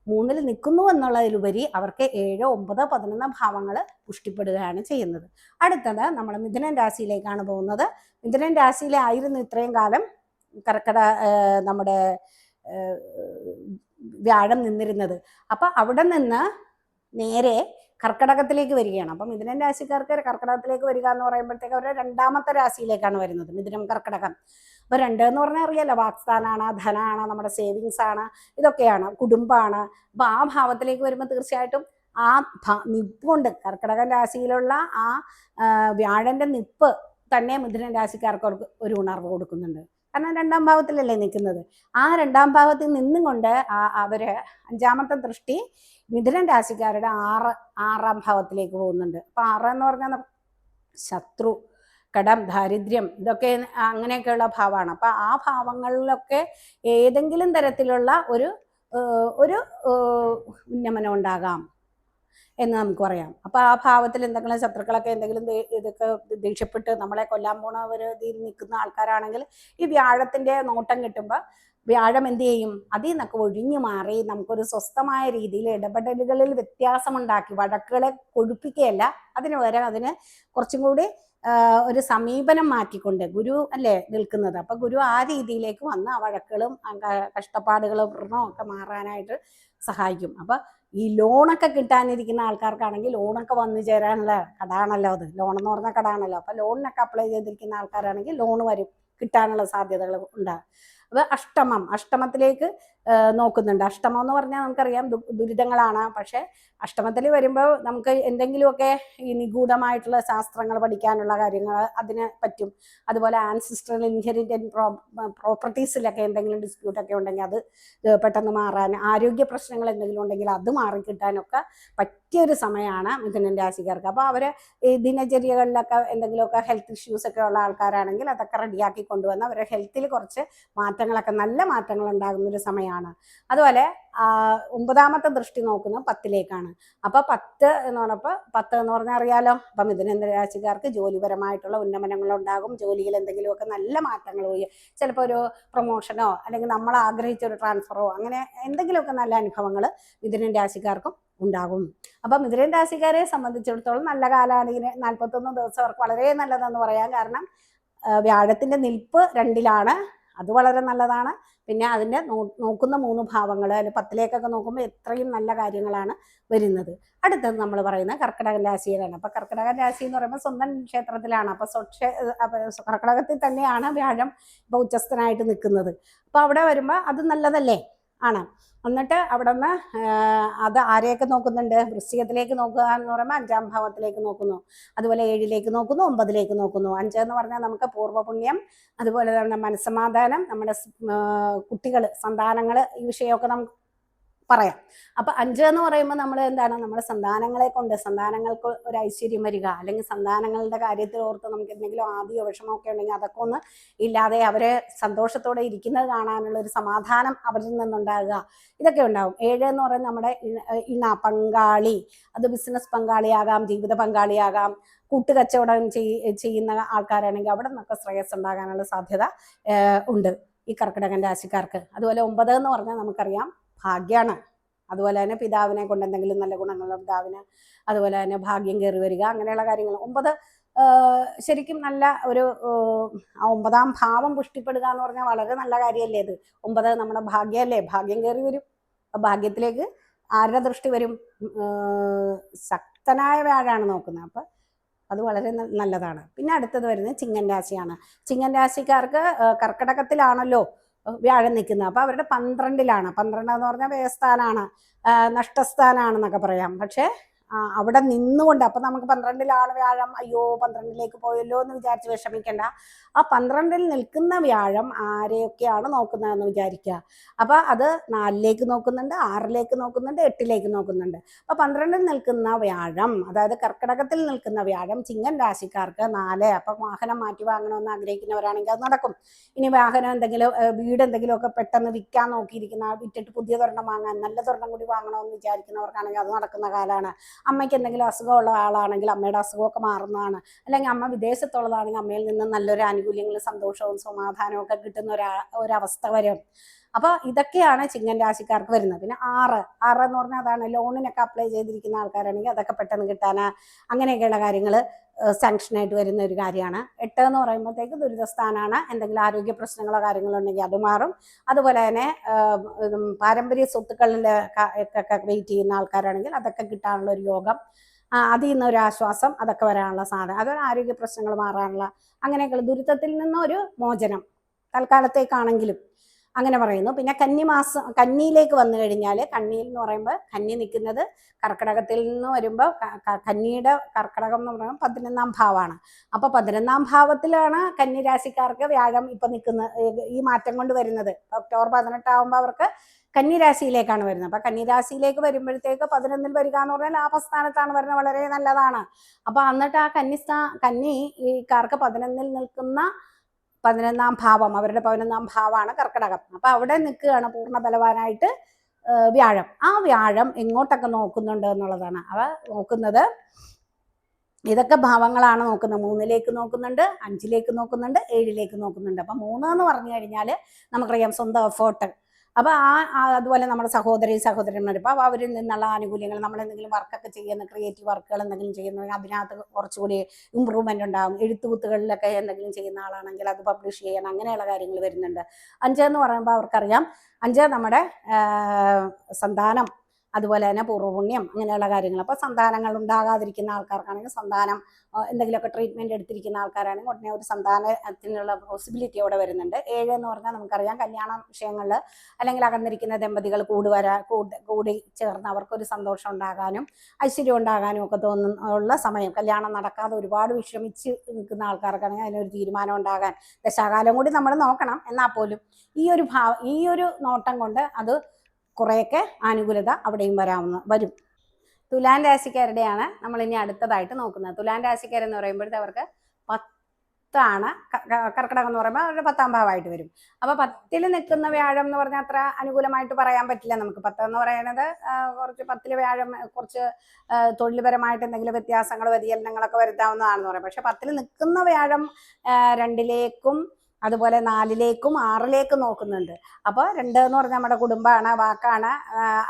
മൂന്നിൽ നിൽക്കുന്നു എന്നുള്ളതിലുപരി അവർക്ക് ഏഴോ ഒമ്പതോ പതിനൊന്നോ ഭാവങ്ങൾ പുഷ്ടിപ്പെടുകയാണ് ചെയ്യുന്നത്. അടുത്തത് നമ്മൾ മിഥുനൻ രാശിയിലേക്കാണ് പോകുന്നത്. മിഥുനൻ രാശിയിലായിരുന്നു ഇത്രയും കാലം കർക്കട നമ്മുടെ വ്യാഴം നിന്നിരുന്നത്. അപ്പൊ അവിടെ നിന്ന് നേരെ കർക്കടകത്തിലേക്ക് വരികയാണ്. അപ്പം മിഥുനം രാശിക്കാർക്ക് കർക്കടകത്തിലേക്ക് വരിക എന്ന് പറയുമ്പോഴത്തേക്ക് അവരുടെ രണ്ടാമത്തെ രാശിയിലേക്കാണ് വരുന്നത്. മിഥുനം കർക്കടകം. അപ്പൊ രണ്ട് എന്ന് പറഞ്ഞാൽ അറിയാലോ വാക്സ്ഥാനാണ് ധനമാണ് നമ്മുടെ സേവിങ്സ് ആണ് ഇതൊക്കെയാണ് കുടുംബമാണ് അപ്പൊ ആ ഭാവത്തിലേക്ക് വരുമ്പോൾ തീർച്ചയായിട്ടും ആ നിപ്പുണ്ട്. കർക്കിടകം രാശിയിലുള്ള ആ വ്യാഴന്റെ നിപ്പ് തന്നെ മിഥുനം രാശിക്കാർക്ക് ഒരു ഉണർവ് കൊടുക്കുന്നുണ്ട്. കാരണം രണ്ടാം ഭാവത്തിലല്ലേ നിൽക്കുന്നത് ആ രണ്ടാം ഭാവത്തിൽ നിന്നും കൊണ്ട് ആ അവർ അഞ്ചാമത്തെ ദൃഷ്ടി മിഥുനൻ രാശിക്കാരുടെ ആറ് ആറാം ഭാവത്തിലേക്ക് പോകുന്നുണ്ട്. അപ്പൊ ആറ് എന്ന് പറഞ്ഞാൽ ശത്രു കടം ദാരിദ്ര്യം ഇതൊക്കെ അങ്ങനെയൊക്കെയുള്ള ഭാവമാണ്. അപ്പൊ ആ ഭാവങ്ങളിലൊക്കെ ഏതെങ്കിലും തരത്തിലുള്ള ഒരു ഒരു ഉന്നമനം ഉണ്ടാകാം. എന്ന് നമുക്ക് പറയാം. അപ്പൊ ആ ഭാവത്തിൽ എന്തെങ്കിലും ശത്രുക്കളൊക്കെ എന്തെങ്കിലും ഇതൊക്കെ ദേഷ്യപ്പെട്ട് നമ്മളെ കൊല്ലാൻ പോണവർ നിൽക്കുന്ന ആൾക്കാരാണെങ്കിൽ ഈ വ്യാഴത്തിന്റെ നോട്ടം കിട്ടുമ്പോൾ വ്യാഴം എന്ത് ചെയ്യും? അതിൽ നിന്നൊക്കെ ഒഴിഞ്ഞു മാറി നമുക്കൊരു സ്വസ്ഥമായ രീതിയിൽ ഇടപെടലുകളിൽ വ്യത്യാസമുണ്ടാക്കി വഴക്കുകളെ കൊഴുപ്പിക്കുകയല്ല. അതിന് പകരം അതിന് കുറച്ചും കൂടി ഒരു സമീപനം മാറ്റിക്കൊണ്ട് ഗുരു അല്ലേ നിൽക്കുന്നത്. അപ്പൊ ഗുരു ആ രീതിയിലേക്ക് വന്ന് ആ വഴക്കുകളും കഷ്ടപ്പാടുകളും ഒക്കെ മാറാനായിട്ട് സഹായിക്കും. അപ്പൊ ഈ ലോണൊക്കെ കിട്ടാനിരിക്കുന്ന ആൾക്കാർക്കാണെങ്കിൽ ലോണൊക്കെ വന്നു ചേരാനുള്ള കടാണല്ലോ അത്. ലോൺ എന്ന് പറഞ്ഞാൽ കടാണല്ലോ. അപ്പൊ ലോണിനൊക്കെ അപ്ലൈ ചെയ്തിരിക്കുന്ന ആൾക്കാരാണെങ്കിൽ ലോൺ വരും. കിട്ടാനുള്ള സാധ്യതകൾ ഉണ്ടാകും. അപ്പൊ അഷ്ടമം. അഷ്ടമത്തിലേക്ക് നോക്കുന്നുണ്ട്. അഷ്ടമം എന്ന് പറഞ്ഞാൽ നമുക്കറിയാം ദുരിതങ്ങളാണ്. പക്ഷേ അഷ്ടമത്തിൽ വരുമ്പോൾ നമുക്ക് എന്തെങ്കിലുമൊക്കെ ഈ നിഗൂഢമായിട്ടുള്ള ശാസ്ത്രങ്ങൾ പഠിക്കാനുള്ള കാര്യങ്ങൾ അതിന് പറ്റും. അതുപോലെ ആൻസിസ്ട്രൽ ഇൻഹെറിറ്റൻ പ്രോ പ്രോപ്പർട്ടീസിലൊക്കെ എന്തെങ്കിലും ഡിസ്പ്യൂട്ടൊക്കെ ഉണ്ടെങ്കിൽ അത് പെട്ടെന്ന് മാറാൻ ആരോഗ്യ പ്രശ്നങ്ങൾ എന്തെങ്കിലും ഉണ്ടെങ്കിൽ അത് മാറിക്കിട്ടാനൊക്കെ പറ്റിയൊരു സമയമാണ് മിഥുനൻ രാശിക്കാർക്ക്. അപ്പോൾ അവർ ഈ ദിനചര്യകളിലൊക്കെ എന്തെങ്കിലുമൊക്കെ ഹെൽത്ത് ഇഷ്യൂസ് ഒക്കെ ഉള്ള ആൾക്കാരാണെങ്കിൽ അതൊക്കെ റെഡിയാക്കി കൊണ്ടുവന്ന് അവരുടെ ഹെൽത്തിൽ കുറച്ച് മാറ്റങ്ങളൊക്കെ നല്ല മാറ്റങ്ങൾ ഉണ്ടാകുന്ന ഒരു സമയമാണ് അതുപോലെ ഒമ്പതാമത്തെ ദൃഷ്ടി നോക്കുന്ന പത്തിലേക്കാണ്. അപ്പൊ പത്ത് എന്ന് പറഞ്ഞപ്പോൾ പത്ത് എന്ന് പറഞ്ഞാൽ അറിയാലോ അപ്പം മിഥുന രാശിക്കാർക്ക് ജോലിപരമായിട്ടുള്ള ഉന്നമനങ്ങൾ ഉണ്ടാകും ജോലിയിൽ എന്തെങ്കിലുമൊക്കെ നല്ല മാറ്റങ്ങൾ പോയി ചിലപ്പോൾ ഒരു പ്രൊമോഷനോ അല്ലെങ്കിൽ നമ്മൾ ആഗ്രഹിച്ച ഒരു ട്രാൻസ്ഫറോ അങ്ങനെ എന്തെങ്കിലുമൊക്കെ നല്ല അനുഭവങ്ങൾ മിഥുനൻ രാശിക്കാർക്കും ഉണ്ടാകും. അപ്പം മിഥുനൻ രാശിക്കാരെ സംബന്ധിച്ചിടത്തോളം നല്ല കാലമാണ്. ഇങ്ങനെ നാൽപ്പത്തൊന്ന് ദിവസം അവർക്ക് വളരെ നല്ലതെന്ന് പറയാം കാരണം വ്യാഴത്തിന്റെ നിൽപ്പ് രണ്ടിലാണ്. അത് വളരെ നല്ലതാണ്. പിന്നെ അതിന്റെ നോക്കുന്ന മൂന്ന് ഭാവങ്ങൾ അതിൽ പത്തിലേക്കൊക്കെ നോക്കുമ്പോൾ എത്രയും നല്ല കാര്യങ്ങളാണ് വരുന്നത്. അടുത്തത് നമ്മൾ പറയുന്നത് കർക്കിടക രാശിയിലാണ്. അപ്പോൾ കർക്കിടക രാശി എന്ന് പറയുമ്പോൾ സ്വന്തം ക്ഷേത്രത്തിലാണ്. അപ്പോൾ സ്വക്ഷേ കർക്കിടകത്തിൽ തന്നെയാണ് വ്യാഴം ഇപ്പോൾ ഉച്ചസ്ഥനായിട്ട് നിൽക്കുന്നത്. അപ്പോൾ അവിടെ വരുമ്പോൾ അത് നല്ലതല്ലേ? ആണ്. എന്നിട്ട് അവിടെ നിന്ന് അത് ആരെയൊക്കെ നോക്കുന്നുണ്ട്? വൃശ്ചികത്തിലേക്ക് നോക്കുക എന്ന് പറയുമ്പോൾ അഞ്ചാം ഭാവത്തിലേക്ക് നോക്കുന്നു. അതുപോലെ ഏഴിലേക്ക് നോക്കുന്നു ഒമ്പതിലേക്ക് നോക്കുന്നു. അഞ്ച് എന്ന് പറഞ്ഞാൽ നമുക്ക് പൂർവപുണ്യം അതുപോലെ തന്നെ മനസ്സമാധാനം നമ്മുടെ കുട്ടികൾ സന്താനങ്ങൾ ഈ വിഷയമൊക്കെ നമുക്ക് പറയാം. അപ്പൊ അഞ്ച് എന്ന് പറയുമ്പോൾ നമ്മൾ എന്താണ്? നമ്മുടെ സന്താനങ്ങളെ കൊണ്ട് സന്താനങ്ങൾക്ക് ഒരു ഐശ്വര്യം വരിക. അല്ലെങ്കിൽ സന്താനങ്ങളുടെ കാര്യത്തിൽ ഓർത്ത് നമുക്ക് എന്തെങ്കിലും ആദ്യ വിഷമമൊക്കെ ഉണ്ടെങ്കിൽ അതൊക്കെ ഒന്ന് ഇല്ലാതെ അവരെ സന്തോഷത്തോടെ ഇരിക്കുന്നത് കാണാനുള്ള ഒരു സമാധാനം അവരിൽ നിന്നുണ്ടാകുക. ഇതൊക്കെ ഉണ്ടാവും ഏഴ് എന്ന് പറയുന്നത് നമ്മുടെ ഇണ- പങ്കാളി. അത് ബിസിനസ് പങ്കാളിയാകാം ജീവിത പങ്കാളിയാകാം. കൂട്ടുകച്ചവടം ചെയ്- ചെയ്യുന്ന ആൾക്കാരാണെങ്കിൽ അവിടെ നിന്നൊക്കെ ശ്രേയസ് ഉണ്ടാകാനുള്ള സാധ്യത ഉണ്ട്. ഈ കർക്കിടകൻ രാശിക്കാർക്ക്. അതുപോലെ ഒമ്പത് എന്ന് പറഞ്ഞാൽ നമുക്കറിയാം ഭാഗ്യമാണ് അതുപോലെ തന്നെ പിതാവിനെ കൊണ്ട് എന്തെങ്കിലും നല്ല ഗുണങ്ങളോ പിതാവിന് അതുപോലെ തന്നെ ഭാഗ്യം കയറി വരിക അങ്ങനെയുള്ള കാര്യങ്ങൾ. ഒമ്പത് ശരിക്കും നല്ല ഒരു ഒമ്പതാം ഭാവം പുഷ്ടിപ്പെടുക എന്ന് പറഞ്ഞാൽ വളരെ നല്ല കാര്യമല്ലേ ഇത്. ഒമ്പത് നമ്മുടെ ഭാഗ്യമല്ലേ? ഭാഗ്യം കയറി വരും. ഭാഗ്യത്തിലേക്ക് ആരുടെ ദൃഷ്ടി വരും? ശക്തനായ വ്യാഴാണ് നോക്കുന്നത്. അപ്പം അത് വളരെ നല്ലതാണ്. പിന്നെ അടുത്തത് വരുന്നത് ചിങ്ങൻ രാശിയാണ്. ചിങ്ങൻ രാശിക്കാർക്ക് കർക്കടകത്തിലാണല്ലോ വ്യാഴം നിൽക്കുന്നത്. അപ്പോൾ അവരുടെ പന്ത്രണ്ടിലാണ്. പന്ത്രണ്ട് എന്ന് പറഞ്ഞാൽ വ്യയസ്ഥാനാണ്. നഷ്ടസ്ഥാനാണെന്നൊക്കെ പറയാം. പക്ഷെ അവിടെ നിന്നുകൊണ്ട് അപ്പൊ നമുക്ക് പന്ത്രണ്ടിലാണ് വ്യാഴം അയ്യോ പന്ത്രണ്ടിലേക്ക് പോയല്ലോ എന്ന് വിചാരിച്ച് വിഷമിക്കണ്ട. ആ പന്ത്രണ്ടിൽ നിൽക്കുന്ന വ്യാഴം ആരെയൊക്കെയാണ് നോക്കുന്നതെന്ന് വിചാരിക്കുക. അപ്പൊ അത് നാലിലേക്ക് നോക്കുന്നുണ്ട് ആറിലേക്ക് നോക്കുന്നുണ്ട് എട്ടിലേക്ക് നോക്കുന്നുണ്ട്. അപ്പൊ പന്ത്രണ്ടിൽ നിൽക്കുന്ന വ്യാഴം അതായത് കർക്കിടകത്തിൽ നിൽക്കുന്ന വ്യാഴം ചിങ്ങൻ രാശിക്കാർക്ക് നാല് അപ്പൊ വാഹനം മാറ്റി വാങ്ങണമെന്ന് ആഗ്രഹിക്കുന്നവരാണെങ്കിൽ അത് നടക്കും. ഇനി വാഹനം എന്തെങ്കിലും വീട് എന്തെങ്കിലും ഒക്കെ പെട്ടെന്ന് വിൽക്കാൻ നോക്കിയിരിക്കുന്ന വിറ്റിട്ട് പുതിയ തൊരണം വാങ്ങാൻ നല്ല തൊരണം കൂടി വാങ്ങണമെന്ന് വിചാരിക്കുന്നവർക്കാണെങ്കിൽ അത് നടക്കുന്ന കാലമാണ് അമ്മയ്ക്ക് എന്തെങ്കിലും അസുഖമുള്ള ആളാണെങ്കിൽ അമ്മയുടെ അസുഖമൊക്കെ മാറുന്നതാണ്. അല്ലെങ്കിൽ അമ്മ വിദേശത്തുള്ളതാണെങ്കിൽ അമ്മയിൽ നിന്ന് നല്ലൊരു ആനുകൂല്യങ്ങളും സന്തോഷവും സമാധാനവും ഒക്കെ കിട്ടുന്ന ഒരു ഒരവസ്ഥ വരും. അപ്പോൾ ഇതൊക്കെയാണ് ചിങ്ങൻ രാശിക്കാർക്ക് വരുന്നത്. പിന്നെ ആറ് ആറ് എന്ന് പറഞ്ഞാൽ അതാണ് ലോണിനൊക്കെ അപ്ലൈ ചെയ്തിരിക്കുന്ന ആൾക്കാരാണെങ്കിൽ അതൊക്കെ പെട്ടെന്ന് കിട്ടാനാ അങ്ങനെയൊക്കെയുള്ള കാര്യങ്ങൾ സാങ്ഷനായിട്ട് വരുന്ന ഒരു കാര്യമാണ്. എട്ട് എന്ന് പറയുമ്പോഴത്തേക്ക് ദുരിതസ്ഥാനാണ്. എന്തെങ്കിലും ആരോഗ്യ പ്രശ്നങ്ങളോ കാര്യങ്ങളോ ഉണ്ടെങ്കിൽ അത് മാറും. അതുപോലെ തന്നെ പാരമ്പര്യ സ്വത്തുക്കളിൽ ഒക്കെ വെയിറ്റ് ചെയ്യുന്ന ആൾക്കാരാണെങ്കിൽ അതൊക്കെ കിട്ടാനുള്ള ഒരു യോഗം അതിൽ നിന്ന് ഒരു ആശ്വാസം അതൊക്കെ വരാനുള്ള സാധ്യത അതൊരു ആരോഗ്യ പ്രശ്നങ്ങൾ മാറാനുള്ള അങ്ങനെയൊക്കെയുള്ള ദുരിതത്തിൽ നിന്നൊരു മോചനം തൽക്കാലത്തേക്കാണെങ്കിലും അങ്ങനെ പറയുന്നു. പിന്നെ കന്നിമാസം കന്നിയിലേക്ക് വന്നു കഴിഞ്ഞാൽ കന്നിയിൽ എന്ന് പറയുമ്പോൾ കന്നി നിൽക്കുന്നത് കർക്കിടകത്തിൽ നിന്ന് വരുമ്പോൾ കന്നിയുടെ കർക്കിടകം എന്ന് പറയുമ്പോൾ പതിനൊന്നാം ഭാവമാണ്. അപ്പോൾ പതിനൊന്നാം ഭാവത്തിലാണ് കന്നി രാശിക്കാർക്ക് വ്യാഴം ഇപ്പം നിൽക്കുന്ന ഈ മാറ്റം കൊണ്ട് വരുന്നത്. ഒക്ടോബർ പതിനെട്ടാകുമ്പോൾ അവർക്ക് കന്നിരാശിയിലേക്കാണ് വരുന്നത്. അപ്പം കന്നിരാശിയിലേക്ക് വരുമ്പോഴത്തേക്ക് പതിനൊന്നിൽ വരിക എന്ന് പറഞ്ഞാൽ ലാഭസ്ഥാനത്താണ് വരുന്നത് വളരെ നല്ലതാണ്. അപ്പം എന്നിട്ട് ആ കന്നിസ്ഥാ കന്നി ഈ കാർക്ക് പതിനൊന്നിൽ നിൽക്കുന്ന പതിനൊന്നാം ഭാവം അവരുടെ പതിനൊന്നാം ഭാവമാണ് കർക്കിടകം. അപ്പം അവിടെ നിൽക്കുകയാണ് പൂർണ ബലവാനായിട്ട് വ്യാഴം. ആ വ്യാഴം എങ്ങോട്ടൊക്കെ നോക്കുന്നുണ്ട് എന്നുള്ളതാണ്. അവ നോക്കുന്നത് ഇതൊക്കെ ഭാവങ്ങളാണ് നോക്കുന്നത്. മൂന്നിലേക്ക് നോക്കുന്നുണ്ട് അഞ്ചിലേക്ക് നോക്കുന്നുണ്ട് ഏഴിലേക്ക് നോക്കുന്നുണ്ട്. അപ്പം മൂന്ന് എന്ന് പറഞ്ഞു കഴിഞ്ഞാൽ നമുക്കറിയാം സ്വന്തം എഫേർട്ട് അപ്പോൾ ആ അതുപോലെ നമ്മുടെ സഹോദരി സഹോദരന്മാർ ഇപ്പോൾ അവരിൽ നിന്നുള്ള ആനുകൂല്യങ്ങൾ നമ്മൾ എന്തെങ്കിലും വർക്കൊക്കെ ചെയ്യുന്ന ക്രിയേറ്റീവ് വർക്കുകൾ എന്തെങ്കിലും ചെയ്യുന്നത് അതിനകത്ത് കുറച്ചുകൂടി ഇമ്പ്രൂവ്മെന്റ് ഉണ്ടാകും എഴുത്തുകുത്തുകളിലൊക്കെ എന്തെങ്കിലും ചെയ്യുന്ന ആളാണെങ്കിൽ അത് പബ്ലിഷ് ചെയ്യണം അങ്ങനെയുള്ള കാര്യങ്ങൾ വരുന്നുണ്ട്. അഞ്ചെന്ന് പറയുമ്പോൾ അവർക്കറിയാം. അഞ്ച് നമ്മുടെ സന്താനം. അതുപോലെ തന്നെ പൂർവപുണ്യം അങ്ങനെയുള്ള കാര്യങ്ങൾ. അപ്പോൾ സന്താനങ്ങൾ ഉണ്ടാകാതിരിക്കുന്ന ആൾക്കാർക്കാണെങ്കിൽ സന്താനം എന്തെങ്കിലുമൊക്കെ ട്രീറ്റ്മെന്റ് എടുത്തിരിക്കുന്ന ആൾക്കാരാണെങ്കിൽ ഉടനെ ഒരു സന്താനത്തിനുള്ള പോസിബിലിറ്റി അവിടെ വരുന്നുണ്ട്. ഏഴ് എന്ന് പറഞ്ഞാൽ നമുക്കറിയാം കല്യാണ വിഷയങ്ങളിൽ അല്ലെങ്കിൽ അകന്നിരിക്കുന്ന ദമ്പതികൾ കൂടുവരാ കൂടി കൂടി ചേർന്ന് അവർക്കൊരു സന്തോഷം ഉണ്ടാകാനും ഐശ്വര്യം ഉണ്ടാകാനും ഒക്കെ തോന്നുന്ന ഉള്ള സമയം. കല്യാണം നടക്കാതെ ഒരുപാട് വിഷമിച്ച് നിൽക്കുന്ന ആൾക്കാർക്കാണെങ്കിൽ അതിനൊരു തീരുമാനം ഉണ്ടാകാൻ ദശാകാലം കൂടി നമ്മൾ നോക്കണം. എന്നാൽ പോലും ഈ ഒരു ഭാവ ഈ ഒരു നോട്ടം കൊണ്ട് അത് കുറേയൊക്കെ ആനുകൂലത അവിടെയും വരാവുന്ന വരും. തുലാൻ രാശിക്കാരുടെയാണ് നമ്മൾ ഇനി അടുത്തതായിട്ട് നോക്കുന്നത്. തുലാൻ രാശിക്കാരെന്ന് പറയുമ്പോഴത്തെ അവർക്ക് പത്താണ് കർക്കിടകം എന്ന് പറയുമ്പോൾ അവരുടെ പത്താം ഭാവമായിട്ട് വരും. അപ്പോൾ പത്തിൽ നിൽക്കുന്ന വ്യാഴം എന്ന് പറഞ്ഞാൽ അത്ര അനുകൂലമായിട്ട് പറയാൻ പറ്റില്ല നമുക്ക്. പത്ത് എന്ന് പറയുന്നത് കുറച്ച് പത്തിൽ വ്യാഴം കുറച്ച് തൊഴിൽപരമായിട്ട് എന്തെങ്കിലും വ്യത്യാസങ്ങൾ വ്യതിചലനങ്ങളൊക്കെ വരുത്താവുന്നതാണെന്ന് പറയാം. പക്ഷെ പത്തിൽ നിൽക്കുന്ന വ്യാഴം രണ്ടിലേക്കും അതുപോലെ നാലിലേക്കും ആറിലേക്കും നോക്കുന്നുണ്ട്. അപ്പോൾ രണ്ട് എന്ന് പറഞ്ഞാൽ നമ്മുടെ കുടുംബമാണ് വാക്കാണ്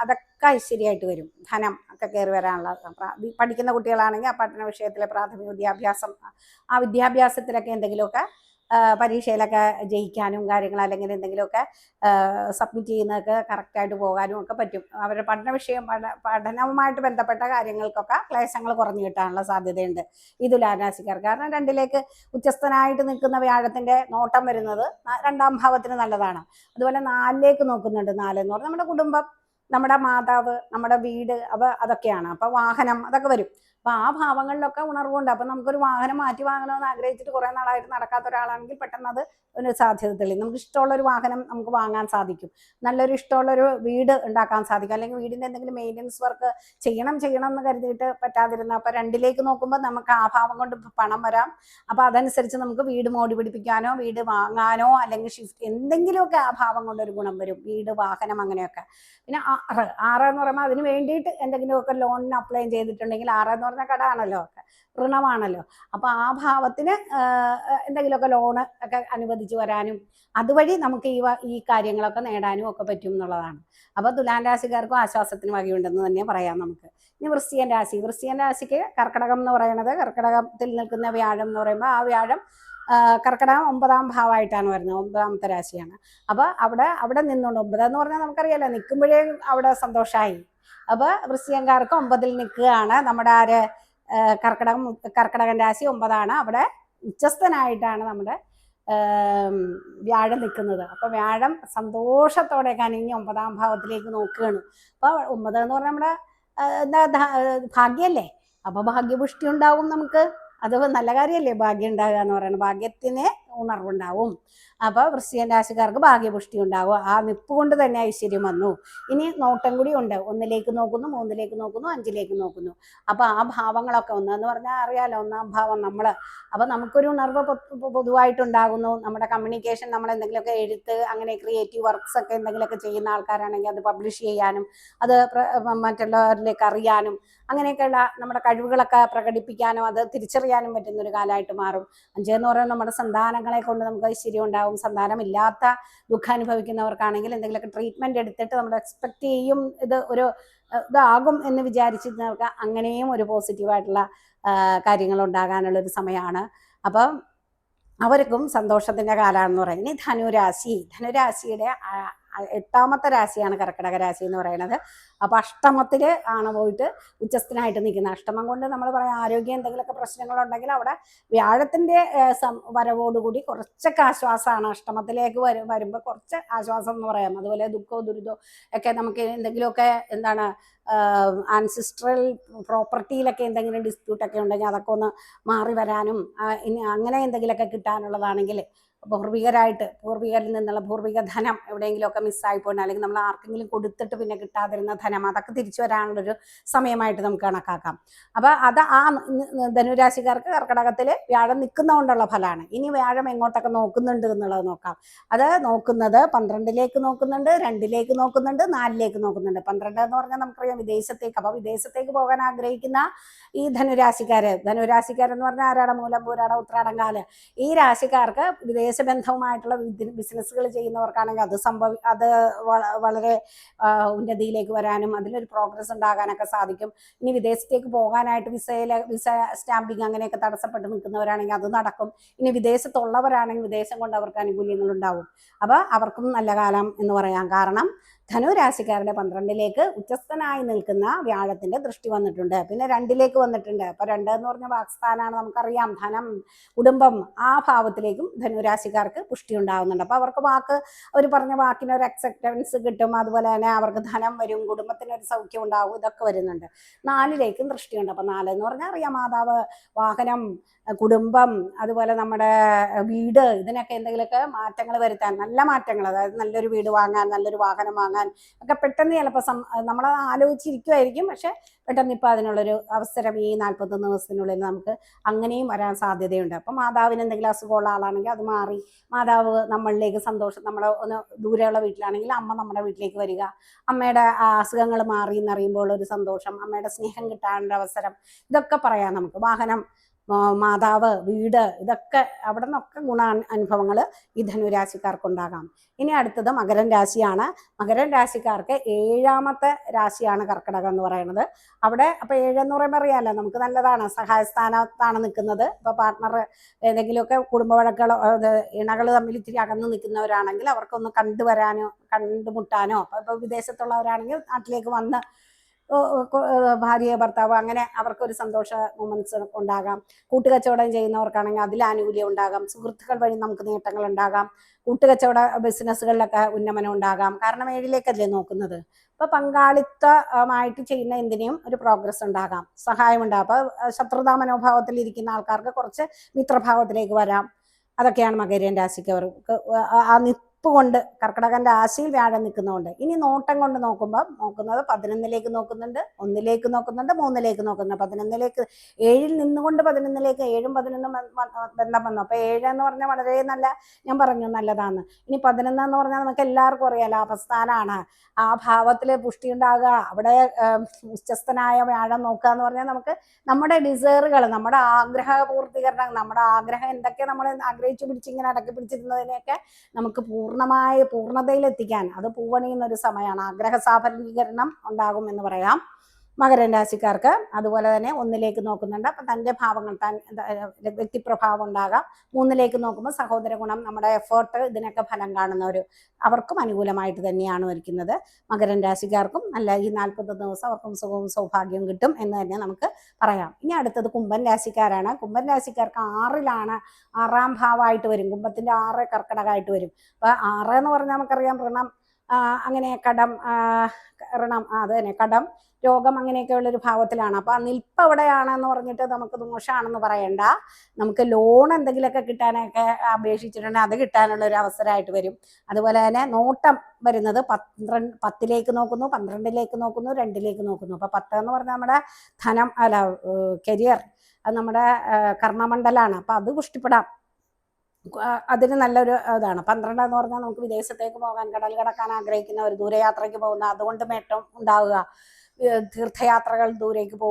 അതൊക്കെ ഐശ്വര്യമായിട്ട് വരും. ധനം ഒക്കെ കയറി വരാനുള്ള പഠിക്കുന്ന കുട്ടികളാണെങ്കിൽ ആ പഠന വിഷയത്തിലെ പ്രാഥമിക വിദ്യാഭ്യാസം ആ വിദ്യാഭ്യാസത്തിലൊക്കെ എന്തെങ്കിലുമൊക്കെ പരീക്ഷയിലൊക്കെ ജയിക്കാനും കാര്യങ്ങൾ അല്ലെങ്കിൽ എന്തെങ്കിലുമൊക്കെ സബ്മിറ്റ് ചെയ്യുന്നതൊക്കെ കറക്റ്റായിട്ട് പോകാനും ഒക്കെ പറ്റും. അവരുടെ പഠന വിഷയം പഠ പഠനവുമായിട്ട് ബന്ധപ്പെട്ട കാര്യങ്ങൾക്കൊക്കെ ക്ലേശങ്ങൾ കുറഞ്ഞു കിട്ടാനുള്ള സാധ്യതയുണ്ട്. ഇത് തുലാരാശിക്കാർ കാരണം രണ്ടിലേക്ക് ഉച്ചസ്ഥനായിട്ട് നിൽക്കുന്ന വ്യാഴത്തിന്റെ നോട്ടം വരുന്നത് രണ്ടാം ഭാവത്തിന് നല്ലതാണ്. അതുപോലെ നാലിലേക്ക് നോക്കുന്നുണ്ട് നാല് എന്ന് പറഞ്ഞാൽ നമ്മുടെ കുടുംബം നമ്മുടെ മാതാവ് നമ്മുടെ വീട് അവ അതൊക്കെയാണ്. അപ്പൊ വാഹനം അതൊക്കെ വരും. അപ്പൊ ആ ഭാവങ്ങളിലൊക്കെ ഉണർവുണ്ട്. അപ്പൊ നമുക്കൊരു വാഹനം മാറ്റി വാങ്ങണമെന്ന് ആഗ്രഹിച്ചിട്ട് കുറെ നാളായിട്ട് നടക്കാത്ത ഒരാളാണെങ്കിൽ പെട്ടെന്ന് അത് ഒരു സാധ്യത തെളിയും. നമുക്ക് ഇഷ്ടമുള്ള ഒരു വാഹനം നമുക്ക് വാങ്ങാൻ സാധിക്കും. നല്ലൊരു ഇഷ്ടമുള്ള ഒരു വീട് ഉണ്ടാക്കാൻ സാധിക്കും. അല്ലെങ്കിൽ വീടിന്റെ എന്തെങ്കിലും മെയിന്റനൻസ് വർക്ക് ചെയ്യണം ചെയ്യണം എന്ന് കരുതിയിട്ട് പറ്റാതിരുന്ന അപ്പൊ രണ്ടിലേക്ക് നോക്കുമ്പോൾ നമുക്ക് ആ ഭാവം കൊണ്ട് പണം വരാം. അപ്പൊ അതനുസരിച്ച് നമുക്ക് വീട് മോടി പിടിപ്പിക്കാനോ വീട് വാങ്ങാനോ അല്ലെങ്കിൽ ഷിഫ്റ്റ് എന്തെങ്കിലുമൊക്കെ ആ ഭാവം കൊണ്ടൊരു ഗുണം വരും. വീട് വാഹനം അങ്ങനെയൊക്കെ. പിന്നെ ആറ് ആറ് എന്ന് പറയുമ്പോൾ അതിന് വേണ്ടിയിട്ട് എന്തെങ്കിലുമൊക്കെ ലോണിന് അപ്ലൈ ചെയ്തിട്ടുണ്ടെങ്കിൽ ആറ് എന്ന് പറഞ്ഞാൽ കടമാണല്ലോ ഒക്കെ ഋണമാണല്ലോ. അപ്പൊ ആ ഭാവത്തിന് എന്തെങ്കിലുമൊക്കെ ലോണ് ഒക്കെ അനുവദിച്ചു വരാനും അതുവഴി നമുക്ക് ഈ ഈ കാര്യങ്ങളൊക്കെ നേടാനും ഒക്കെ പറ്റും എന്നുള്ളതാണ്. അപ്പൊ തുലാം രാശിക്കാർക്കും ആശ്വാസത്തിന് വകയുണ്ടെന്ന് തന്നെ പറയാം നമുക്ക്. ഇനി വൃശ്ചികൻ രാശി. വൃശ്ചികൻ രാശിക്ക് കർക്കടകം എന്ന് പറയുന്നത് കർക്കടകത്തിൽ നിൽക്കുന്ന വ്യാഴം എന്ന് പറയുമ്പോൾ ആ വ്യാഴം കർക്കിടകം ഒമ്പതാം ഭാവമായിട്ടാണ് വരുന്നത്. ഒമ്പതാമത്തെ രാശിയാണ്. അപ്പൊ അവിടെ അവിടെ നിന്നുകൊണ്ട് ഒമ്പത് എന്ന് പറഞ്ഞാൽ നമുക്കറിയാലോ നിൽക്കുമ്പോഴേ അവിടെ സന്തോഷമായി അപ്പൊ വൃശ്ചികൻകാർക്ക് ഒമ്പതിൽ നിൽക്കുകയാണ്. നമ്മുടെ ആര് കർക്കിടകം കർക്കിടകൻ രാശി ഒമ്പതാണ്. അവിടെ ഉച്ചസ്ഥനായിട്ടാണ് നമ്മുടെ വ്യാഴം നിൽക്കുന്നത്. അപ്പൊ വ്യാഴം സന്തോഷത്തോടെ കനിഞ്ഞ് ഒമ്പതാം ഭാവത്തിലേക്ക് നോക്കുകയാണ്. അപ്പൊ ഒമ്പത് എന്ന് പറഞ്ഞാൽ നമ്മുടെ എന്താ ഭാഗ്യല്ലേ? അപ്പൊ ഭാഗ്യപുഷ്ടി ഉണ്ടാവും നമുക്ക്. അത് നല്ല കാര്യമല്ലേ ഭാഗ്യം ഉണ്ടാകുക എന്ന് പറയുന്നത്. ഭാഗ്യത്തിന് ഉണർവുണ്ടാവും. അപ്പോൾ വൃശ്ചികൻ രാശിക്കാർക്ക് ഭാഗ്യപുഷ്ടി ഉണ്ടാവും. ആ നിപ്പ് കൊണ്ട് തന്നെ ഐശ്വര്യം വന്നു. ഇനി നോട്ടം കൂടി ഉണ്ട്. ഒന്നിലേക്ക് നോക്കുന്നു മൂന്നിലേക്ക് നോക്കുന്നു അഞ്ചിലേക്ക് നോക്കുന്നു. അപ്പോൾ ആ ഭാവങ്ങളൊക്കെ ഒന്നെന്ന് പറഞ്ഞാൽ അറിയാലോ ഒന്നാം ഭാവം നമ്മൾ അപ്പോൾ നമുക്കൊരു ഉണർവ് പൊതുവായിട്ടുണ്ടാകുന്നു. നമ്മുടെ കമ്മ്യൂണിക്കേഷൻ നമ്മൾ എന്തെങ്കിലുമൊക്കെ എഴുത്ത് അങ്ങനെ ക്രിയേറ്റീവ് വർക്ക്സ് ഒക്കെ എന്തെങ്കിലുമൊക്കെ ചെയ്യുന്ന ആൾക്കാരാണെങ്കിൽ അത് പബ്ലിഷ് ചെയ്യാനും അത് മറ്റുള്ളവരിലേക്ക് അറിയാനും അങ്ങനെയൊക്കെയുള്ള നമ്മുടെ കഴിവുകളൊക്കെ പ്രകടിപ്പിക്കാനും അത് തിരിച്ചറിയാനും പറ്റുന്ന ഒരു കാലമായിട്ട് മാറും. അഞ്ചെന്ന് പറയുന്നത് നമ്മുടെ സന്താനങ്ങളെ കൊണ്ട് നമുക്ക് ഐശ്വര്യം ഉണ്ടാവും. സന്താനമില്ലാത്ത ദുഃഖം അനുഭവിക്കുന്നവർക്കാണെങ്കിൽ എന്തെങ്കിലുമൊക്കെ ട്രീറ്റ്മെന്റ് എടുത്തിട്ട് നമ്മൾ എക്സ്പെക്ട് ചെയ്യും ഇത് ഒരു ഇതാകും എന്ന് വിചാരിച്ചിരുന്നവർക്ക് അങ്ങനെയും ഒരു പോസിറ്റീവായിട്ടുള്ള കാര്യങ്ങൾ ഉണ്ടാകാനുള്ള ഒരു സമയമാണ്. അപ്പം അവർക്കും സന്തോഷത്തിന്റെ കാലമാണെന്ന് പറയുന്നത് ധനുരാശി. ധനുരാശിയുടെ എട്ടാമത്തെ രാശിയാണ് കർക്കിടക രാശി എന്ന് പറയുന്നത്. അപ്പൊ അഷ്ടമത്തിൽ ആണ് പോയിട്ട് ഉച്ചസ്ഥനായിട്ട് നിൽക്കുന്നത്. അഷ്ടമം കൊണ്ട് നമ്മൾ പറയാം ആരോഗ്യം എന്തെങ്കിലുമൊക്കെ പ്രശ്നങ്ങളുണ്ടെങ്കിൽ അവിടെ വ്യാഴത്തിന്റെ വരവോടുകൂടി കുറച്ചൊക്കെ ആശ്വാസമാണ്. അഷ്ടമത്തിലേക്ക് വരും വരുമ്പോൾ കുറച്ച് ആശ്വാസം എന്ന് പറയാം. അതുപോലെ ദുഃഖവും ദുരിതവും ഒക്കെ നമുക്ക് എന്തെങ്കിലുമൊക്കെ എന്താണ് ആൻസിസ്ട്രൽ പ്രോപ്പർട്ടിയിലൊക്കെ എന്തെങ്കിലും ഡിസ്പ്യൂട്ടൊക്കെ ഉണ്ടെങ്കിൽ അതൊക്കെ ഒന്ന് മാറി വരാനും ഇനി അങ്ങനെ എന്തെങ്കിലുമൊക്കെ കിട്ടാനുള്ളതാണെങ്കിൽ പൂർവികരായിട്ട് പൂർവികരിൽ നിന്നുള്ള പൂർവിക ധനം എവിടെയെങ്കിലുമൊക്കെ മിസ്സായി പോകണം അല്ലെങ്കിൽ നമ്മൾ ആർക്കെങ്കിലും കൊടുത്തിട്ട് പിന്നെ കിട്ടാതിരുന്ന ധനം അതൊക്കെ തിരിച്ചു വരാനുള്ളൊരു സമയമായിട്ട് നമുക്ക് കണക്കാക്കാം. അപ്പോൾ അത് ആ ധനുരാശിക്കാർക്ക് കർക്കിടകത്തിൽ വ്യാഴം നിൽക്കുന്നതുകൊണ്ടുള്ള ഫലമാണ്. ഇനി വ്യാഴം എങ്ങോട്ടൊക്കെ നോക്കുന്നുണ്ട് എന്നുള്ളത് നോക്കാം. അത് നോക്കുന്നത് പന്ത്രണ്ടിലേക്ക് നോക്കുന്നുണ്ട് രണ്ടിലേക്ക് നോക്കുന്നുണ്ട് നാലിലേക്ക് നോക്കുന്നുണ്ട്. പന്ത്രണ്ട് എന്ന് പറഞ്ഞാൽ നമുക്കറിയാം വിദേശത്തേക്ക്. അപ്പോൾ വിദേശത്തേക്ക് പോകാൻ ആഗ്രഹിക്കുന്ന ഈ ധനുരാശിക്കാര് ധനുരാശിക്കാരെന്ന് പറഞ്ഞാൽ ആരാട മൂലം പൂരാട ഉത്രാടം കാൽ. ഈ രാശിക്കാർക്ക് വിദേശബന്ധവുമായിട്ടുള്ള ബിസിനസ്സുകൾ ചെയ്യുന്നവർക്കാണെങ്കിൽ അത് സംഭവി അത് വളരെ ഉന്നതിയിലേക്ക് വരാനും അതിലൊരു പ്രോഗ്രസ് ഉണ്ടാകാനൊക്കെ സാധിക്കും. ഇനി വിദേശത്തേക്ക് പോകാനായിട്ട് വിസയിലെ വിസ സ്റ്റാമ്പിങ് അങ്ങനെയൊക്കെ തടസ്സപ്പെട്ട് നിൽക്കുന്നവരാണെങ്കിൽ അത് നടക്കും. ഇനി വിദേശത്തുള്ളവരാണെങ്കിൽ വിദേശം കൊണ്ട് അവർക്ക് ആനുകൂല്യങ്ങൾ ഉണ്ടാവും അപ്പോൾ അവർക്കും നല്ല കാലം എന്ന് പറയാം. കാരണം ധനുരാശിക്കാരുടെ പന്ത്രണ്ടിലേക്ക് ഉച്ചസ്ഥനായി നിൽക്കുന്ന വ്യാഴത്തിന്റെ ദൃഷ്ടി വന്നിട്ടുണ്ട്. പിന്നെ രണ്ടിലേക്ക് വന്നിട്ടുണ്ട്. അപ്പൊ രണ്ട് എന്ന് പറഞ്ഞ വാക്സ്ഥാനാണ് നമുക്കറിയാം. ധനം കുടുംബം ആ ഭാവത്തിലേക്കും ധനുരാശിക്കാർക്ക് പുഷ്ടി ഉണ്ടാവുന്നുണ്ട്. അപ്പൊ അവർക്ക് വാക്ക് അവർ പറഞ്ഞ വാക്കിന് ഒരു അക്സെപ്റ്റൻസ് കിട്ടും. അതുപോലെ തന്നെ അവർക്ക് ധനം വരും കുടുംബത്തിന് ഒരു സൗഖ്യം ഉണ്ടാവും ഇതൊക്കെ വരുന്നുണ്ട്. നാലിലേക്കും ദൃഷ്ടിയുണ്ട്. അപ്പൊ നാല് എന്ന് പറഞ്ഞാൽ അറിയാം. മാതാവ് വാഹനം കുടുംബം അതുപോലെ നമ്മുടെ വീട് ഇതിനൊക്കെ എന്തെങ്കിലുമൊക്കെ മാറ്റങ്ങൾ വരുത്താൻ നല്ല മാറ്റങ്ങൾ അതായത് നല്ലൊരു വീട് വാങ്ങാൻ നല്ലൊരു വാഹനം വാങ്ങാൻ ഒക്കെ പെട്ടെന്ന് ചിലപ്പോൾ സം നമ്മൾ ആലോചിച്ചിരിക്കുമായിരിക്കും പക്ഷെ പെട്ടെന്ന് ഇപ്പോൾ അതിനുള്ളൊരു അവസരം ഈ നാൽപ്പത്തൊന്ന് ദിവസത്തിനുള്ളിൽ നമുക്ക് അങ്ങനെയും വരാൻ സാധ്യതയുണ്ട്. അപ്പം മാതാവിന് എന്തെങ്കിലും അസുഖമുള്ള ആളാണെങ്കിൽ അത് മാറി മാതാവ് നമ്മളിലേക്ക് സന്തോഷം നമ്മളെ ഒന്ന് ദൂരെയുള്ള വീട്ടിലാണെങ്കിൽ അമ്മ നമ്മുടെ വീട്ടിലേക്ക് വരിക. അമ്മയുടെ അസുഖങ്ങൾ മാറി എന്നറിയുമ്പോൾ ഒരു സന്തോഷം അമ്മയുടെ സ്നേഹം കിട്ടാനുള്ള അവസരം ഇതൊക്കെ പറയാം നമുക്ക്. വാഹനം മാതാവ് വീട് ഇതൊക്കെ അവിടെ നിന്നൊക്കെ ഗുണ അനുഭവങ്ങൾ ഈ ധനുരാശിക്കാർക്കുണ്ടാകാം. ഇനി അടുത്തത് മകരം രാശിയാണ്. മകരം രാശിക്കാർക്ക് ഏഴാമത്തെ രാശിയാണ് കർക്കിടകം എന്ന് പറയുന്നത്. അവിടെ അപ്പൊ ഏഴെന്ന് പറയുമ്പോൾ അറിയാമല്ലോ നമുക്ക് നല്ലതാണ് സഹായസ്ഥാനത്താണ് നിൽക്കുന്നത്. ഇപ്പൊ പാർട്ട്ണർ ഏതെങ്കിലുമൊക്കെ കുടുംബ വഴക്കുകളോ ഇണകൾ തമ്മിൽ ഇത്തിരി അകന്നു നിൽക്കുന്നവരാണെങ്കിൽ അവർക്കൊന്ന് കണ്ടുവരാനോ കണ്ടുമുട്ടാനോ അപ്പൊ ഇപ്പൊ വിദേശത്തുള്ളവരാണെങ്കിൽ നാട്ടിലേക്ക് വന്ന് ഭാര്യ ഭർത്താവ് അങ്ങനെ അവർക്കൊരു സന്തോഷ മൊമെന്റ്സ് ഉണ്ടാകാം. കൂട്ടുകച്ചവടം ചെയ്യുന്നവർക്കാണെങ്കിൽ അതിൽ ആനുകൂല്യം ഉണ്ടാകാം. സുഹൃത്തുക്കൾ വഴി നമുക്ക് നേട്ടങ്ങൾ ഉണ്ടാകാം. കൂട്ടുകച്ചവട ബിസിനസ്സുകളിലൊക്കെ ഉന്നമനം ഉണ്ടാകാം. കാരണം ഏഴിലേക്കല്ലേ നോക്കുന്നത്. അപ്പൊ പങ്കാളിത്തമായിട്ട് ചെയ്യുന്ന എന്തിനേയും ഒരു പ്രോഗ്രസ് ഉണ്ടാകാം. സഹായമുണ്ടാകും അപ്പൊ ശത്രുതാ മനോഭാവത്തിൽ ഇരിക്കുന്ന ആൾക്കാർക്ക് കുറച്ച് മിത്രഭാവത്തിലേക്ക് വരാം. അതൊക്കെയാണ് മകരൻ രാശിക്കവർക്ക് ആ- ആ നിപ്പ് കൊണ്ട് കർക്കിടകന്റെ ആശയിൽ വ്യാഴം നിൽക്കുന്നതുകൊണ്ട്. ഇനി നോട്ടം കൊണ്ട് നോക്കുമ്പോൾ നോക്കുന്നത് പതിനൊന്നിലേക്ക് നോക്കുന്നുണ്ട് ഒന്നിലേക്ക് നോക്കുന്നുണ്ട് മൂന്നിലേക്ക് നോക്കുന്നുണ്ട്. പതിനൊന്നിലേക്ക് ഏഴിൽ നിന്നുകൊണ്ട് പതിനൊന്നിലേക്ക് ഏഴും പതിനൊന്നും ബന്ധം വന്നു. അപ്പൊ ഏഴ് എന്ന് പറഞ്ഞാൽ വളരെ നല്ല ഞാൻ പറഞ്ഞു നല്ലതാണ്. ഇനി പതിനൊന്ന് എന്ന് പറഞ്ഞാൽ നമുക്ക് എല്ലാവർക്കും അറിയാം ലാഭസ്ഥാനാണ്. ആ ഭാവത്തിലെ പുഷ്ടി ഉണ്ടാകുക അവിടെ ഉച്ചസ്ഥനായ വ്യാഴം നോക്കുക എന്ന് പറഞ്ഞാൽ നമുക്ക് നമ്മുടെ ഡിസയറുകൾ നമ്മുടെ ആഗ്രഹ പൂർത്തീകരണം നമ്മുടെ ആഗ്രഹം എന്തൊക്കെ നമ്മൾ ആഗ്രഹിച്ചു പിടിച്ച് ഇങ്ങനെ അടക്കി പിടിച്ചിരുന്നതിനെയൊക്കെ നമുക്ക് പൂർണമായ പൂർണതയിലെത്തിക്കാൻ അത് പൂവണിയുന്ന ഒരു സമയമാണ്. ആഗ്രഹ സാഫലീകരണം ഉണ്ടാകും എന്ന് പറയാം. മകരൻ രാശിക്കാർക്ക് അതുപോലെ തന്നെ ഒന്നിലേക്ക് നോക്കുന്നുണ്ട്. അപ്പം തന്റെ ഭാവങ്ങൾ താൻ വ്യക്തിപ്രഭാവം ഉണ്ടാകാം. മൂന്നിലേക്ക് നോക്കുമ്പോൾ സഹോദര ഗുണം നമ്മുടെ എഫേർട്ട് ഇതിനൊക്കെ ഫലം കാണുന്നവർ അവർക്കും അനുകൂലമായിട്ട് തന്നെയാണ് വരിക്കുന്നത് മകരൻ രാശിക്കാർക്കും നല്ല ഈ നാൽപ്പത്തൊന്ന് ദിവസം അവർക്കും സുഖവും സൗഭാഗ്യവും കിട്ടും എന്ന് തന്നെ നമുക്ക് പറയാം. ഇനി അടുത്തത് കുംഭൻ രാശിക്കാരാണ്. കുംഭൻ രാശിക്കാർക്ക് ആറിലാണ് ആറാം ഭാവമായിട്ട് വരും. കുംഭത്തിന്റെ ആറ് കർക്കിടകമായിട്ട് വരും. അപ്പം ആറ് എന്ന് പറഞ്ഞാൽ നമുക്കറിയാം ഋണം അങ്ങനെ കടം ഋണം അത് തന്നെ കടം രോഗം അങ്ങനെയൊക്കെ ഉള്ളൊരു ഭാവത്തിലാണ് അപ്പോൾ നിൽപ്പ് എവിടെയാണെന്ന് പറഞ്ഞിട്ട് നമുക്ക് ദോഷമാണെന്ന് പറയണ്ട. നമുക്ക് ലോൺ എന്തെങ്കിലുമൊക്കെ കിട്ടാനൊക്കെ അപേക്ഷിച്ചിട്ടുണ്ടെങ്കിൽ അത് കിട്ടാനുള്ള ഒരു അവസരമായിട്ട് വരും. അതുപോലെ തന്നെ നോട്ടം വരുന്നത് പന്ത്രണ്ട് പത്തിലേക്ക് നോക്കുന്നു പന്ത്രണ്ടിലേക്ക് നോക്കുന്നു രണ്ടിലേക്ക് നോക്കുന്നു. അപ്പോൾ പത്ത് എന്ന് പറഞ്ഞാൽ നമ്മുടെ ധനം അല്ല കരിയർ അത് നമ്മുടെ കർമ്മമണ്ഡലമാണ്. അപ്പോൾ അത് പുഷ്ടിപ്പെടാം. അതിന് നല്ലൊരു ഇതാണ്. പന്ത്രണ്ട് എന്ന് പറഞ്ഞാൽ നമുക്ക് വിദേശത്തേക്ക് പോകാൻ കടൽ കടക്കാൻ ആഗ്രഹിക്കുന്ന ഒരു ദൂരയാത്രയ്ക്ക് പോകുന്ന അതുകൊണ്ട് നേട്ടം ഉണ്ടാവുക. തീർത്ഥയാത്രകൾ ദൂരേക്ക്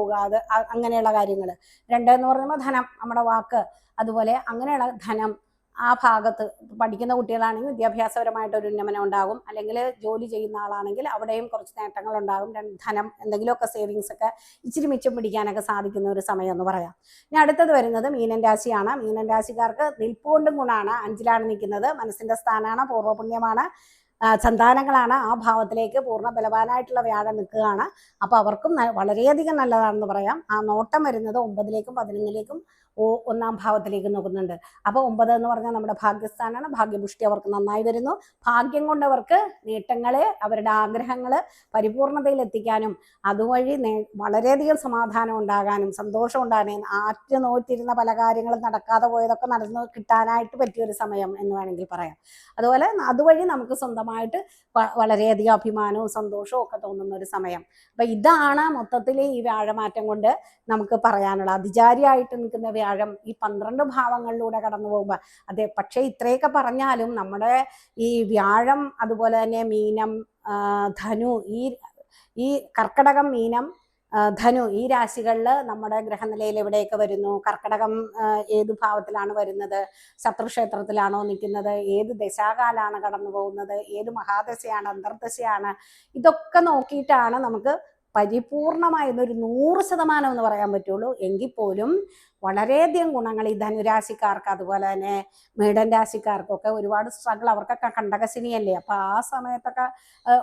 അ- അങ്ങനെയുള്ള കാര്യങ്ങൾ രണ്ട് എന്ന് പറയുമ്പോൾ ധനം നമ്മുടെ വാക്ക്. അതുപോലെ അങ്ങനെയുള്ള ധനം ആ ഭാഗത്ത് പഠിക്കുന്ന കുട്ടികളാണെങ്കിൽ വിദ്യാഭ്യാസപരമായിട്ട് ഒരു ഉന്നമനം ഉണ്ടാകും. അല്ലെങ്കിൽ ജോലി ചെയ്യുന്ന ആളാണെങ്കിൽ അവിടെയും കുറച്ച് നേട്ടങ്ങൾ ഉണ്ടാകും. ധനം എന്തെങ്കിലുമൊക്കെ സേവിങ്സ് ഒക്കെ ഇച്ചിരി മിച്ചം പിടിക്കാനൊക്കെ സാധിക്കുന്ന ഒരു സമയം എന്ന് പറയാം. ഇനി അടുത്തത് വരുന്നത് മീനൻ രാശിയാണ്. മീനൻ രാശിക്കാർക്ക് നിൽപ്പുകൊണ്ടും ഗുണമാണ്. അഞ്ചിലാണ് നിൽക്കുന്നത്. മനസ്സിന്റെ സ്ഥാനമാണ് പൂർവപുണ്യമാണ്. സന്താനങ്ങളാണ് ആ ഭാവത്തിലേക്ക് പൂർണ ബലവാനായിട്ടുള്ള വ്യാഴം നിൽക്കുകയാണ്. അപ്പോൾ അവർക്കും വളരെയധികം നല്ലതാണെന്ന് പറയാം. ആ നോട്ടം വരുന്നത് ഒമ്പതിലേക്കും പതിനൊന്നിലേക്കും ഒന്നാം ഭാവത്തിലേക്ക് നോക്കുന്നുണ്ട്. അപ്പോൾ ഒമ്പത് എന്ന് പറഞ്ഞാൽ നമ്മുടെ ഭാഗ്യസ്ഥാനാണ്. ഭാഗ്യപുഷ്ടി അവർക്ക് നന്നായി വരുന്നു. ഭാഗ്യം കൊണ്ടവർക്ക് നേട്ടങ്ങളെ അവരുടെ ആഗ്രഹങ്ങൾ പരിപൂർണതയിൽ എത്തിക്കാനും അതുവഴി വളരെയധികം സമാധാനം ഉണ്ടാകാനും സന്തോഷം ഉണ്ടാകാനും ആറ്റ് നോറ്റിരുന്ന പല കാര്യങ്ങളും നടക്കാതെ പോയതൊക്കെ നടന്നു കിട്ടാനായിട്ട് പറ്റിയൊരു സമയം എന്ന് വേണമെങ്കിൽ പറയാം. അതുപോലെ അതുവഴി നമുക്ക് സ്വന്തമായിട്ട് വളരെയധികം അഭിമാനവും സന്തോഷവും ഒക്കെ തോന്നുന്ന ഒരു സമയം. അപ്പൊ ഇതാണ് മൊത്തത്തിൽ ഈ വ്യാഴമാറ്റം കൊണ്ട് നമുക്ക് പറയാനുള്ള അതിചാരിയായിട്ട് നിൽക്കുന്ന വ്യാഴം ഈ പന്ത്രണ്ട് ഭാവങ്ങളിലൂടെ കടന്നു പോകുമ്പോൾ അതെ പക്ഷേ ഇത്രയൊക്കെ പറഞ്ഞാലും നമ്മുടെ ഈ വ്യാഴം അതുപോലെ തന്നെ മീനം ധനു ഈ ഈ കർക്കടകം മീനം ധനു ഈ രാശികളിൽ നമ്മുടെ ഗ്രഹനിലയിൽ എവിടെയൊക്കെ വരുന്നു? കർക്കടകം ഏത് ഭാവത്തിലാണ് വരുന്നത്? ശത്രുക്ഷേത്രത്തിലാണോ നിൽക്കുന്നത്? ഏത് ദശാകാലാണ് കടന്നു പോകുന്നത്? ഏത് മഹാദശയാണ് അന്തർദശയാണ്? ഇതൊക്കെ നോക്കിയിട്ടാണ് നമുക്ക് പരിപൂർണമായ ഒരു നൂറ് ശതമാനം എന്ന് പറയാൻ പറ്റുള്ളൂ. എങ്കിൽ പോലും വളരെയധികം ഗുണങ്ങൾ ഈ ധനുരാശിക്കാർക്ക് അതുപോലെ തന്നെ മേടൻ രാശിക്കാർക്കൊക്കെ ഒരുപാട് സ്ട്രഗിൾ അവർക്കൊക്കെ കണ്ടകശിനിയല്ലേ? അപ്പൊ ആ സമയത്തൊക്കെ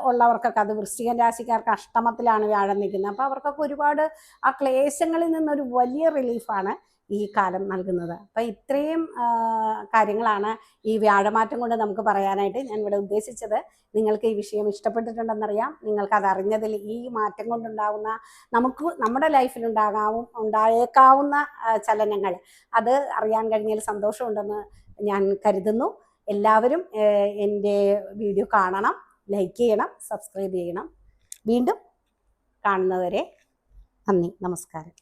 ഉള്ളവർക്കൊക്കെ അത് വൃശ്ചികൻ രാശിക്കാർക്ക് അഷ്ടമത്തിലാണ് വ്യാഴം നിൽക്കുന്നത്. അപ്പൊ അവർക്കൊക്കെ ഒരുപാട് ആ ക്ലേശങ്ങളിൽ നിന്നൊരു വലിയ റിലീഫാണ് ഈ കാലം നൽകുന്നത്. അപ്പം ഇത്രയും കാര്യങ്ങളാണ് ഈ വ്യാഴമാറ്റം കൊണ്ട് നമുക്ക് പറയാനായിട്ട് ഞാൻ ഇവിടെ ഉദ്ദേശിച്ചത്. നിങ്ങൾക്ക് ഈ വിഷയം ഇഷ്ടപ്പെട്ടിട്ടുണ്ടെന്നറിയാം. നിങ്ങൾക്ക് അത് അറിഞ്ഞതിൽ ഈ മാറ്റം കൊണ്ടുണ്ടാകുന്ന നമുക്ക് നമ്മുടെ ലൈഫിൽ ഉണ്ടാകാവും ഉണ്ടായേക്കാവുന്ന ചലനങ്ങൾ. അത് അറിയാൻ കഴിഞ്ഞാൽ സന്തോഷമുണ്ടെന്ന് ഞാൻ കരുതുന്നു. എല്ലാവരും എന്റെ വീഡിയോ കാണണം ലൈക്ക് ചെയ്യണം സബ്സ്ക്രൈബ് ചെയ്യണം. വീണ്ടും കാണുന്നവരെ നന്ദി നമസ്കാരം.